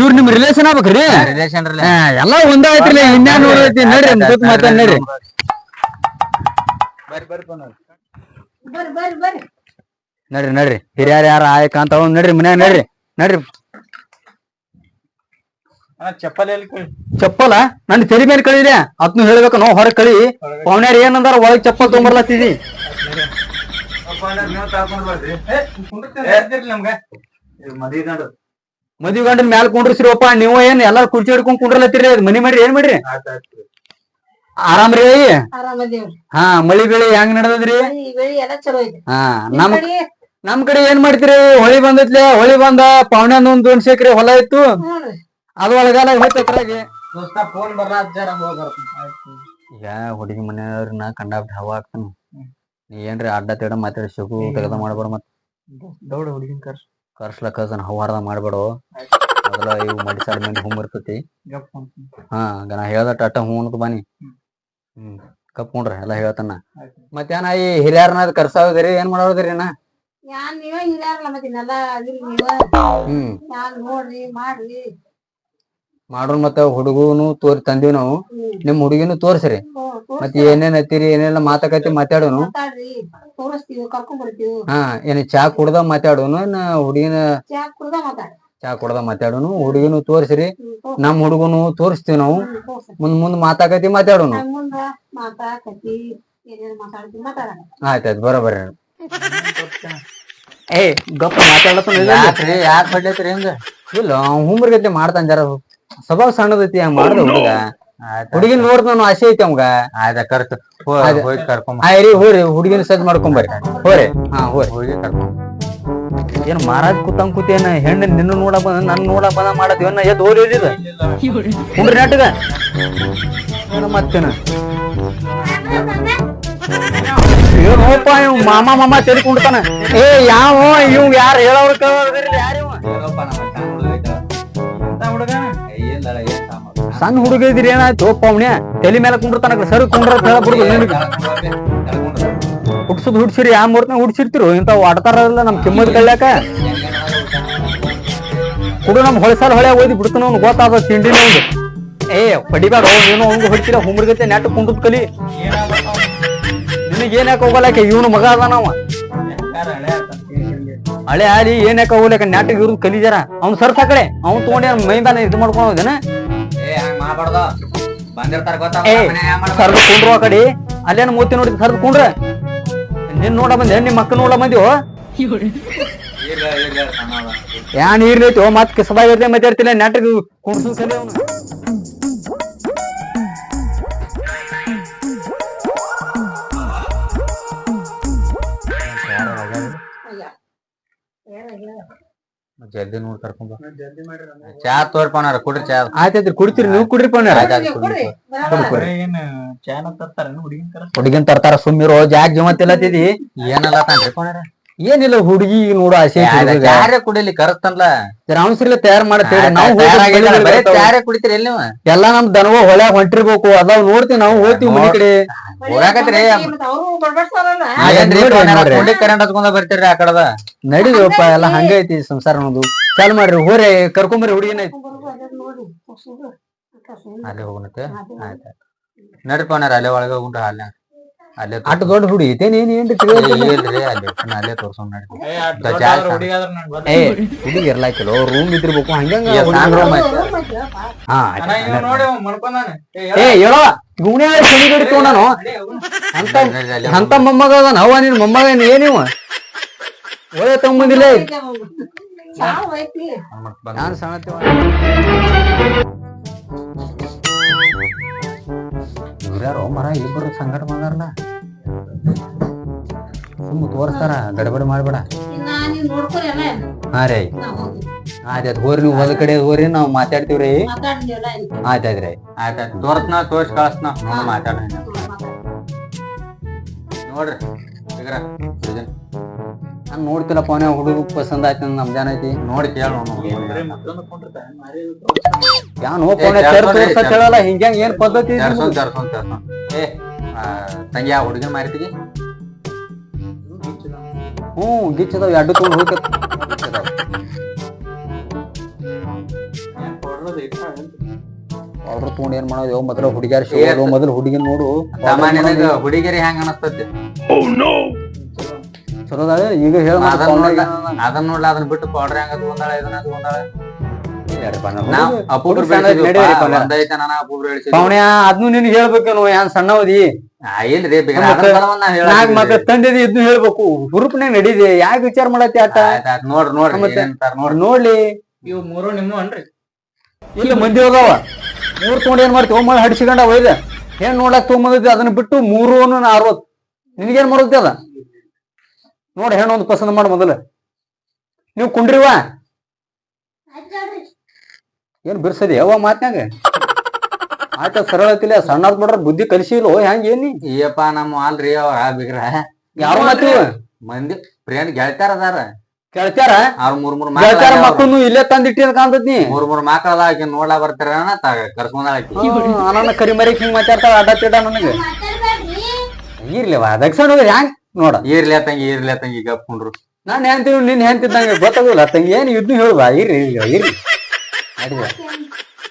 ಇವ್ರ ನಿಮ್ ರಿಲೇಷನ್ ಆಗ್ಬೇಕ್ರಿ? ರಿಲೇಷನ್ ಎಲ್ಲ ಒಂದೇ ಐತ್ರಿ. ನೋಡಿ ನೋಡೈತಿ ನಡ್ರಿ ಮಾತಾಡ್ ನಡ್ರಿ. ನಡ್ರಿ ನಡ್ರಿ. ಹಿರಿಯರ್ ಯಾರ ಆಯ್ಕ ಅಂತ ನಡ್ರಿ ಮನ್ಯಾಗ ನಡ್ರಿ. ನಡ್ರಿ. ಚಪ್ಪಲ್ ಚಪ್ಪಲ? ನನ್ ತೆರಿ ಮೇಲೆ ಕಳಿದೆ. ಅದ್ನು ಹೇಳ್ಬೇಕು ನಾವು ಹೊರಗ್ ಕಳಿ. ಪವನ್ಯಾರ ಏನಂದಾರ ಒಳಗ್ ಚಪ್ಪಲ್ ತೊಗೊಂಬರ್ಲತ್ತಿದಿ. ನಮ್ಗೆ? ಮದ್ವೆ ಗಂಡ ಮದ್ವಿ ಗಂಡನ್ ಮ್ಯಾಲ ಕುಂಡ್ರಿಸಿರಪ್ಪ ನೀವು ಏನ್ ಎಲ್ಲಾ ಕುರ್ಚಿ ಹಿಡ್ಕೊಂಡ್ ಕುಂಡ್ರಲತ್ತೀರಿ? ಮನಿ ಮಾಡ್ರಿ ಏನ್ ಮಾಡ್ರಿ? ಆರಾಮ್ರಿ ಹಾ ಮಳಿ ಬೆಳಿ ಹೆಂಗ್ ನಡದದ್ರಿ? ಈ ಬೆಳಿ ಎಲ್ಲ ಚಲೋ ಐತಿ ಹಾ ನಿಮ್ ನಮ್ ಕಡೆ? ಏನ್ ಮಾಡ್ತೀರಿ? ಹೊಳಿ ಬಂದೈತ್ಲೆ ಹೊಳಿ ಬಂದ ಪಾವಣ್ಯಾನ ಒಂದ್ ಒಂದ್ ಎಕರೆ ಹೊಲ ಇತ್ತು. ಅದು ಒಳಗಾಲ ಹೋಯ್ತು ಎಕರೆಗೆ. ಈಗ ಹುಡುಗಿ ಮನೆಯವ್ರನ್ನ ಕಂಡಾಬಿಟ್ಟು ಹವಾ ಆಗ್ತಾನ. ನೀ ಏನ್ರಿ ಅಡ್ಡ ತೇಡ ಮಾತಾಡಿ ಶಗು ತೆಗದ ಮಾಡ್ಬೇಡ ಮತ್ ದೌಡ ಹುಡುಗಿನ ಕರ್ಸ್. ಕರ್ಸ್ಲಕ್ಕ ಅದನ್ನ ಹವಾರ್ದ ಮಾಡ್ಬೇಡ. ಮೊದಲ ಇವು ಮಡಿಸಾಡ್ ಮಂದಿ ಹುಮ್ ಬರ್ತೇತಿ ಗಪ್ ಹಾ ನಾ ಹೇಳ್ದಟ್ಟ ಅಟ್ಟ ಹ್ಞೂ ಅಂತ ಬನ್ನಿ. ಹ್ಮ್. ಕಪ್ಕೊಂಡ್ರ ಎಲ್ಲ ಹೇಳ್ತಾನ ಮತ್ತೇನ ಈ ಹಿರಿಯರ್ನ ಕರ್ಸಾವ್ರಿ ಏನ್ ಮಾಡೋದ್ರಿ ನಾ? ಯಾನ್ ನೀವೇ ಹಿರಿಯಾರಲ್ಲ ಮತ್ತೆ ನೆಲ ಅದಿಲ್ ನೀವ. ಹ್ಮ್. ಯಾನ್ ನೋಡ್ರಿ ಮಾಡ್ರಿ. ಮಾಡೋಣ ಮತ್ತ ಹುಡುಗನು ತೋರಿ ತಂದಿವಿ ನಾವು. ನಿಮ್ ಹುಡುಗಿನೂ ತೋರ್ಸ್ರಿ. ಮತ್ತ ಮತ್. ಏನೇನ್ ಹತ್ತಿರಿ ಏನೆಲ್ಲ ಮಾತಾಕತಿ ಮಾತಾಡೋನು. ತೋರಿಸ್ತೀವಿ ಕರ್ಕೊಂಡ್ ಬರ್ತೀವಿ. ಹಾ ಏನ್ ಚಾ ಕುಡ್ದ ಮಾತಾಡೋನು ಹುಡುಗಿನ ಚಾ ಕುಡ್ದ ಮಾತಾಡೋನು ಹುಡುಗಿನು ತೋರ್ಸ್ರಿ. ನಮ್ ಹುಡುಗನು ತೋರಿಸ್ತೀವಿ ನಾವು. ಮುಂದ್ ಮುಂದ್ ಮಾತಾಕತಿ ಮಾತಾಡೋನು. ಆಯ್ತಾಯ್ತು ಬರೋಬರ್ರಿ ಏ ಗಪ್ಪ ಮಾತಾಡ್ಲತ್ತ ಯಾಕ್ರಿ ಯಾಕೆ ಹೊಡ್ಲತ್ರಿ ಹಂಗ? ಇಲ್ಲ ಹುಮ್ರಿಗತ್ತೆ ಮಾಡ್ತಾನ ಜರ. ಸ್ವಭಾವ ಸಣ್ಣದೈತಿ ಹಂಗ ಮಾಡ್ದ ಹುಡುಗ. ಹುಡುಗಿನ ನೋಡ್ದ ನಾನು ಆಸೆ ಐತಿ ಅವಂಗ. ಆಯ್ತ ಕರ್ತ ಹೋಗಿ ಕರ್ಕೊಂಡ್ ಆಯ್ರಿ ಹೋರಿ ಹುಡುಗಿನ ಸಜ್ಜ ಮಾಡ್ಕೊಂಬರಿ ಹೋರಿ. ಹಾ ಹೋರಿ. ಹೋಗಿ ಕರ್ಕೊಂಡ್ ಏನ್ ಮಾರಾಜ್ ಕೂತಂಗ್ ಕೂತೇನ ಹೆಣ್ಣು ನಿನ್ನ ನೋಡ ಬಂದ ನನ್ ನೋಡ ಬಂದ ಮಾಡತ್ ಏನ ಎದ್ ಹೋರಿ ಇದ ಹುಡ್ರಿ ಏನ ಮತ್ತೇನ ಏನೋಪ್ಪ ಇವ್ ಮಾಮ ಮಾಮ ತೆರಿಕೊಂಡ್ತಾನ ಏ ಯಾವ ಇವ್ ಯಾರು ಹೇಳೋರ್ ಕೇಳೋದ್ರಿ ಯಾರಿವ ಸಣ್ಣ ಹುಡುಗ ಇದ್ರಿ ಏನಾಯ್ತು? ಪೌಣ್ಯ ತಲೆ ಮೇಲೆ ಕುಂಡ್ರತಾನ ಸರ್ ಕುಂಡ್ರ ಹೇಳ್ಬಿಡುದು ಹುಡ್ಸುದ್ ಹುಡ್ಸಿರಿ, ಆ ಮೂರ್ತ ಹುಡ್ಸಿರ್ತಿರು. ಇಂತ ಆಡ್ತಾರಲ್ಲ ನಮ್ ಕಿಮ್ಮದ್ ಕಳ್ಯಾಕ ಕುಡು ನಮ್ ಹೊಳಸಾಲ ಹೊಳೆ ಓದಿ ಬಿಡ್ತಾನ ಅವ್ನು ಗೊತ್ತಾದ ತಿಂಡಿನ ಒಂದು ಏ ಏನೋ ಒಂದು ಹೊಡ್ತಿರ ಹುಮ್ರಿಗತ್ತೆ ನೆಟ್ ಕುಂಡದ್ ಕಲಿ. ನಿನಗೇನ್ ಏನ್ ಯಾಕೆ ಹೋಗಲಾಕೆ ಇವನು ಮಗ ನಾವ ಹಳೆ ಆಲಿ ಏನ್ಯಾಕ ಹೋಗ್ಲಾಕ ನೆಟ್ಟಿಗೆ ಇರೋದು ಕಲಿದಾರ ಅವ್ನು ಸರ್ ಕಡೆ. ಅವ್ನು ತಗೊಂಡಿ ಮೈ ಇದು ಮಾಡ್ಕೊಂಡು ಮಾಡ್ಬಾರ್ದ. ಬಂದಿರ್ತಾರ ಏ ಸರ್ದು ಕುಂಡ್ರು ಆ ಕಡೆ. ಅಲ್ಲೇನ ಮೂತಿ ನೋಡಿ ಕರ್ದ ಕುಂಡ್ರ? ನಿನ್ ನೋಡ ಬಂದೆ ನಿಮ್ ಮಕ್ಕ ನೋಡ ಬಂದಿವೋ ಯಾ ನೀರ್ ಐತಿ ಮತ್ ಕಿಸಬಾಗಿರ್ತೆ ಮಾತಾಡ್ತಿಲ್ಲ ನಾಟಕ ಕುಣ್ಸು ಕಲಿ ಅವ್ನು. ಜಲ್ದಿ ನೋಡಿ ಕರ್ಕೊಂಡ್ ಬಾ. ಚಾ ತೋರ್ಪನಾರ ಕುಡ್ರಿ ಚಾ. ಆಯ್ತಾಯ್ತ್ರಿ ಕುಡಿತೀರಿ ನೀವು ಕುಡ್ರಿ ಕೊಡ್ರಿ ಹುಡುಗಿನ್ ತರ್ತಾರ ಸುಮ್ಮಿರೋ ಜಾಗ್ ಜಮತ್ತಿಲ್ಲತ್ತಿದಿ ಏನಲ್ಲ ತಾನ್ರಿ ಪೋನಾರ ಏನಿಲ್ಲ ಹುಡುಗಿ ನೋಡು ಆಸೆ ಯಾರೇ ಕುಡಿಲಿ ಕರಸ್ತಾನಲ್ಲ ಜರ ಅವ್ನ್ಸ್ರಿಲ್ಲ ತಯಾರ್ ಮಾಡತ್ತೇವ್ರಿ ನಾವು ಯಾರೇ ಕುಡಿತೀರಿ ಎಲ್ಲಿ ನೀವು? ಎಲ್ಲಾ ನಮ್ ದನವ ಹೊಳೆ ಹೊಂಟಿರ್ಬೇಕು. ಅದಾವ್ ನೋಡ್ತೀವಿ ನಾವು ಹೋಗ್ತೀವಿ ಮನೆ ಕಡೆ. ಬರ್ತೀರಿ ಆ ಕಡದ. ನಡಿದಪ್ಪ ಎಲ್ಲಾ ಹಂಗೈತಿ ಸಂಸಾರ ಅನ್ನೋದು. ಚಾಲ್ ಮಾಡ್ರಿ ಹೋರಿ ಕರ್ಕೊಂಬರ್ರಿ ಹುಡುಗಿನ. ಅಲ್ಲೇ ಹೋಗುನತ್ತೆ? ಆಯ್ತು ನಡ್ರಿ ಪೋನಾರ ಅಲ್ಲೇ ಒಳಗೆ ಹೋಗ್ಬಿಟ್ಟು ಅಲ್ಲೇ ಅಲ್ಲೇ ಅಟ್ ದೊಡ್ಡ ಹುಡುಗಿ. ಐತೇನ್ ಏನ್ ಏನ್ರಿ. ಇಲ್ರಿ ಅಲ್ಲೇ ತೋರ್ಸೋಣ ಏ ಹುಡುಗಿ ಇರ್ಲಾಕಿಲ್ಲ ರೂಮ್ ಇದ್ದಿರ್ಬೇಕು ಹಂಗಂಗ ಐತಿ. ಐತಿ. ಹಾ ಏ ಹೇಳೋ. ಶನಿ ನಾನು. ಅಂತ ಮೊಮ್ಮಗ ಅದಾನ ಅವ ನಿನ್ ಮೊಮ್ಮಗ ಏನ್ ಏನಿವ ಒಳ್ಳೆ ತಗೊಂಬಂದಿಲ್ಲ ಐತಿ ನಾನ್ ಸಣ್ಣತ್ತಿವ ಇವ್ರ್ಯಾರೋ ಮರ ಇಬ್ಬರು ಸಂಗಟ ಬಂದಾರಲ್ಲ ಸುಮ್ಮ ತೋರಿಸ್ತಾರ ಗಡಬಡ ಮಾಡ್ಬೇಡ. ಹಾ ರೀ. ಆಯ್ತು ಆಯ್ತು ಹೋರಿ ನೀವು ಹೊಲ ಕಡೆ ಹೋರಿ ನಾವು ಮಾತಾಡ್ತೀವ್ರಿ ಆಯ್ತು ಆಯ್ತು ರೀ. ಆಯ್ತು ಆಯ್ತು. ತೋರ್ಸ್ನ ತೋರ್ಸ್ ಕಳಿಸ್ನ. ನಾವು ಮಾತಾಡ. ನೋಡ್ರಿ. ನಾನ್ ನೋಡ್ತಿಲ್ಲಪ್ಪ ಅವನೇ ಹುಡುಗ ಪಸಂದ್ ಆಯ್ತು ನಮ್ದೇನ ಐತಿ. ನೋಡಿ ಕೇಳು ಯಾನ್ ಹೇಳಲ್ಲ ಹಿಂಗ್ಯಾಂಗ್ ಏನ್ ಪದ್ಧತಿ ನಿಮ್ದು? ಏ ತಂಗಿ ಆ ಹುಡುಗನ್ ಮಾರಿತಿಗೆ? ಹ್ಞೂ ಗಿಚ್ಚದಾವ್ ಎರಡು ತಗೊಂಡ್ ಹೋಗ್ತ ಅವ್ರ ತಗೊಂಡ್ ಏನ್ ಮಾಡೋದು? ಮೊದಲ ಹುಡುಗಿಯರ್ ಶೋ ಮೊದಲು ಹುಡುಗಿನ ನೋಡು. ಸಾಮಾನ್ಯನಾಗ ಹುಡುಗಿರಿ ಹೆಂಗ ಅನಸ್ತತಿ? ಚಲೋ ಈಗ ಹೇಳ ಅದನ್ನ ನೋಡ್ಲ ಅದನ್ನ ನೋಡ್ಲ ಅದನ್ನ ಬಿಟ್ಟು ಪೌಡ್ರಿ ಹೆಂಗ ತಗೊಂಡಾಳ ಇದನ್ನ ತಗೊಂಡಾಳ ನಾನ ಅದ್ನು ನಿನ್ಗೆ ಹೇಳ್ಬೇಕೇನು ಯಾನ್ ಸಣ್ಣವದಿ ಆ, ಇಲ್ರಿ ಬಿಗ್ರ, ಮತ್ತೆ ಅದನ್ನ ಬಲವನ್ನ ನಾ ಹೇಳಾತಿದ್ವಿ. ನಾಕ್ ಮಕ್ಳ ತಂದಿದಿ ಇದ್ನು ಹೇಳ್ಬೇಕು ನಡೀದಿ ಯಾಕೆ ವಿಚಾರ ಮಾಡತ್ತಿ ಆಟ ನೋಡ್ರಿ ನೋಡ್ರಿ ಮತ್ತೆ? ಏನಂತಾರ ನೋಡ್ರಿ. ನೋಡ್ಲಿ. ಇವ್ ಮೂರು ನಿಮ್ಮ ಅನ್ರಿ. ಇಲ್ಲ ಮಂದಿ ಹೋಗವ ಮೂರ್ ತಗೊಂಡ್ ಏನ್ ಮಾಡ್ತಿ ಒಮ್ಮೆ ಹಡಿಸಿಕೊಂಡ ಒಯ್ದ. ಏನ್ ನೋಡಕ್ ತೊಗೊಂಬಂದಿದ್ದೆ ಅದನ್ನ ಬಿಟ್ಟು ಮೂರು ಅರವತ್. ನಿನಗೇನ್ ಮಾಡುತ್ತೆ ಅದ? ನೋಡಿ ಹೆಣ್ಣೊಂದು ಪಸಂದ್ ಮಾಡ ಮೊದಲು. ನೀವು ಕುಂಡ್ರಿವ? ಏನ್ ಬಿರ್ಸದಿ? ಯಾವ ಮಾತ್ನಾಗ ಆಯ್ತ ಸರಳ ಐತಿಲ್ಲ ಸಣ್ಣದ್ ಬಿಡ್ರ ಬುದ್ಧಿ ಕಲಿಸಿಲ್ಲ ಹೆಂಗ್ ಏನಿ ಈಯಪ್ಪ ನಮ್ಮ ಅಲ್ರಿ ಅವ್ರ ಬಿಗ್ರ ಯಾರು ಮಾತೀವ ಮಂದಿ ಫ್ರೆಂಡ್ ಗೆಳತ್ಯಾರ ಅದಾರ. ಕೇಳ್ತಾರ ಅವ್ರ ಮೂರ್ ಮೂರ್ ಗೆಳತಾರ ಮಕ್ಳ ಮಕ್ಕಳು ಇಲ್ಲೇ ತಂದಿಟ್ಟಿನ ಕಾಣ್ತೈತಿ ಮೂರ್ ಮೂರ್ ಮಕ್ಕಳ ಆಕಿ ನೋಡ್ಲಾ ಬರ್ತಾರ ಕರ್ಕೊಂಡ್ ಆಕಿ. ಅನ್ನ ಕರಿ ಮರಿ ಹಿಂಗ್ ಮಾತಾಡ್ತಾಳ ಅಡ್ಡ ತಿಡ ನನಗೆ. ಇರ್ಲಿವ ದಕ್ಷಿಣ ಹ್ಯಾಂಗ್? ಹೆಂಗ್ ನೋಡ. ಇರ್ಲಿ ತಂಗಿ ಇರ್ಲಿ ತಂಗಿ ಗಪ್ಕೊಂಡ್ರು. ನಾನ್ ಹೆಂತೀನಿ ನಿನ್ ಹೆಂತಿದ್ದಂಗೆ ಗೊತ್ತಾಗೋದಿಲ್ಲ ತಂಗಿ ಏನ್ ಇದ್ನು ಹೇಳುವ ಇರ್ರಿ ಇರ್ಲಿ ಇರ್ಲಿ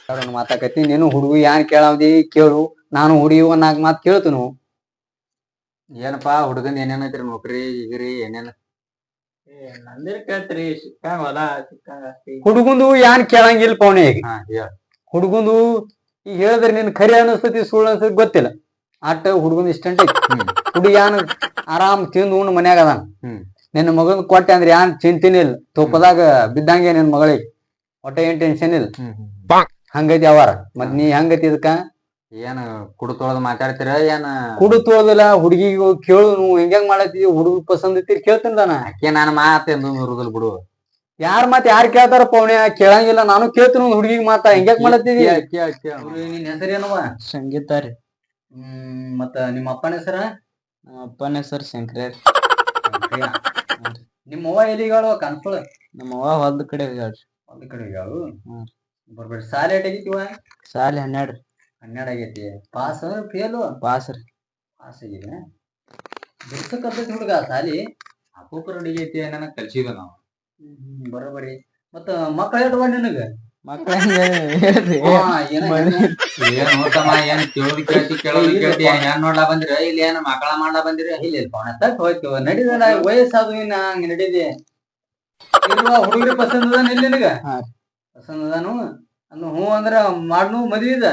ಅವ್ರನ್ನ ಮಾತಾಕತ್ತಿ ನೀನು ಹುಡುಗಿ ಏನ್ ಕೇಳಾವ್ದಿ ಕೇಳು. ನಾನು ಹುಡುಗಿ ಒಂದ್ ನಾಲ್ಕು ಮಾತು ಕೇಳ್ತನು. ಏನಪ್ಪಾ ಹುಡುಗನ್ ಏನೇನೈತ್ರಿ ನೋಕ್ರಿ ಈಗ್ರಿ ಏನೇನ? ನಂದಿರ್ ಕೇಳ್ತೀರಿ. ಸಿಕ್ಕಂಗ ಹೊಲ ಸಿಕ್ಕಂಗ ಆಸ್ತಿ ಹುಡುಗಂದು ಯಾನ್ ಕೇಳಂಗಿಲ್ಲ ಪವನೆ ಈಗ ಹಾ ಹೇಳ. ಹುಡುಗಂದು ಈಗ ಹೇಳಿದ್ರೆ ನಿನ್ ಖರೆ ಅನಿಸ್ತತಿ ಸುಳ್ಳು ಅನಿಸ್ತತಿ ಗೊತ್ತಿಲ್ಲ. ಆಟ ಹುಡುಗನ್ ಇಷ್ಟಂಟ ಐತಿ. ಹ್ಮ್. ಹುಡುಗ ಯಾನ್ ಆರಾಮ್ ತಿಂದು ಉಣ್ಣ ಮನ್ಯಾಗ ಅದಾನ. ನಿನ್ನ ಮಗನ್ ಕೊಟ್ಟೆ ಅಂದ್ರೆ ಯಾನ್ ಚಿಂತಿನ ಇಲ್ಲ. ತುಪ್ಪದಾಗ ಬಿದ್ದಂಗೆ ನಿನ್ ಮಗಳಿ ಒಟ್ಟ ಏನ್ ಟೆನ್ಷನ್ ಇಲ್ಲ. ಹಂಗೈತಿ ಅವಾರ ಮತ್ ನೀ ಹಂಗೈತಿ ಇದಕ್ಕ? ಏನ ಕುಡು ತೊಳ್ದ್ ಮಾತಾಡ್ತೀರ? ಏನ ಕುಡು ಹುಡುಗಿಗೆ ಕೇಳು ನೀವು ಹೆಂಗ್ ಮಾಡತ್ತಿ? ಹುಡುಗ ಪಸಂದ್ ಕೇಳ್ತೀನಿ ನಾನು ಅಕ್ಕಿ ನಾನ್ ಮಾತ್ ಎಂದು ಇರುದಿಲ್ ಬಿಡು. ಯಾರ್ ಮಾತ್ ಯಾರ್ ಕೇಳ್ತಾರ ಪೌಣ್ಯ ಕೇಳಂಗಿಲ್ಲ. ನಾನು ಕೇಳ್ತೀನಿ ಒಂದ್ ಹುಡುಗಿಗೆ ಮಾತಾ. ಹೆಂಗ್ಯಾಕ್ ಹೆಸರೇನವ ಸಂಗೀತ ರೀ. ಹ್ಮ್ ಮತ್ತ ನಿಮ್ಮ ಅಪ್ಪನ ಹೆಸರ? ಅಪ್ಪನ ಹೆಸರು ಶಂಕರ ನಿಮ್ಮ ಅವ್ವ ಎಲಿಗಳು ಕನ್ಕೊಳ ನಮ್ಮ ಅವ್ವ ಹೊಲ್ದ ಕಡೆ ಹೇಳ್ರಿ ಹೊಲ್ದ ಕಡೆ ಹೋಗ್ಯಾಳು? ಹ್ಮ್. ಬರ್ಬೇಡಿ ಸಾಲಿ ಎಟ್ ಆಗೈತಿವ ಸಾಲಿ ಹನ್ನೆರಡು. ಹನ್ನೆರಡು ಆಗೈತಿ. ಪಾಸ್ ಫೇಲು ಪಾಸ್ ರೀ. ಪಾಸ್ ಆಗಿದೆ ಬಿಡ್ಸಕ್ಕಂತೈತಿ ಹುಡುಗ ಸಾಲಿ ಅಪ್ಪ ಹುಡುಗಿ ಐತಿ ಏನೇನ ಕಲ್ಸಿದ ನಾವು. ಬರೋಬರಿ. ಮತ್ತ ಮಕ್ಕಳ ಹೇಳ್ತವ ನಿನಗ? ಬಂದಿರ? ಇಲ್ಲಿ ಏನ್ ಮಕ್ಕಳ ಮಾಡ್ಲಾ ಬಂದಿರ? ಇಲ್ಲಿ ತಟ್ ಹೋಯ್ತು. ನಡೀದಲ್ಲ ವಯಸ್ಸಾದು ಇನ್ನ ಹಂಗ ನಡೀದಿ ಇಲ್ವಾ ಹುಡುಗರಿ ಪಸಂದ್ ಅದಾನ ಇಲ್ಲಿ ನಿನಗ? ಹಾ ಪಸಂದ್ ಅದಾನು? ಅಂದ್ರ ಮಾಡ್ನು ಮದ್ವಿ ಇದ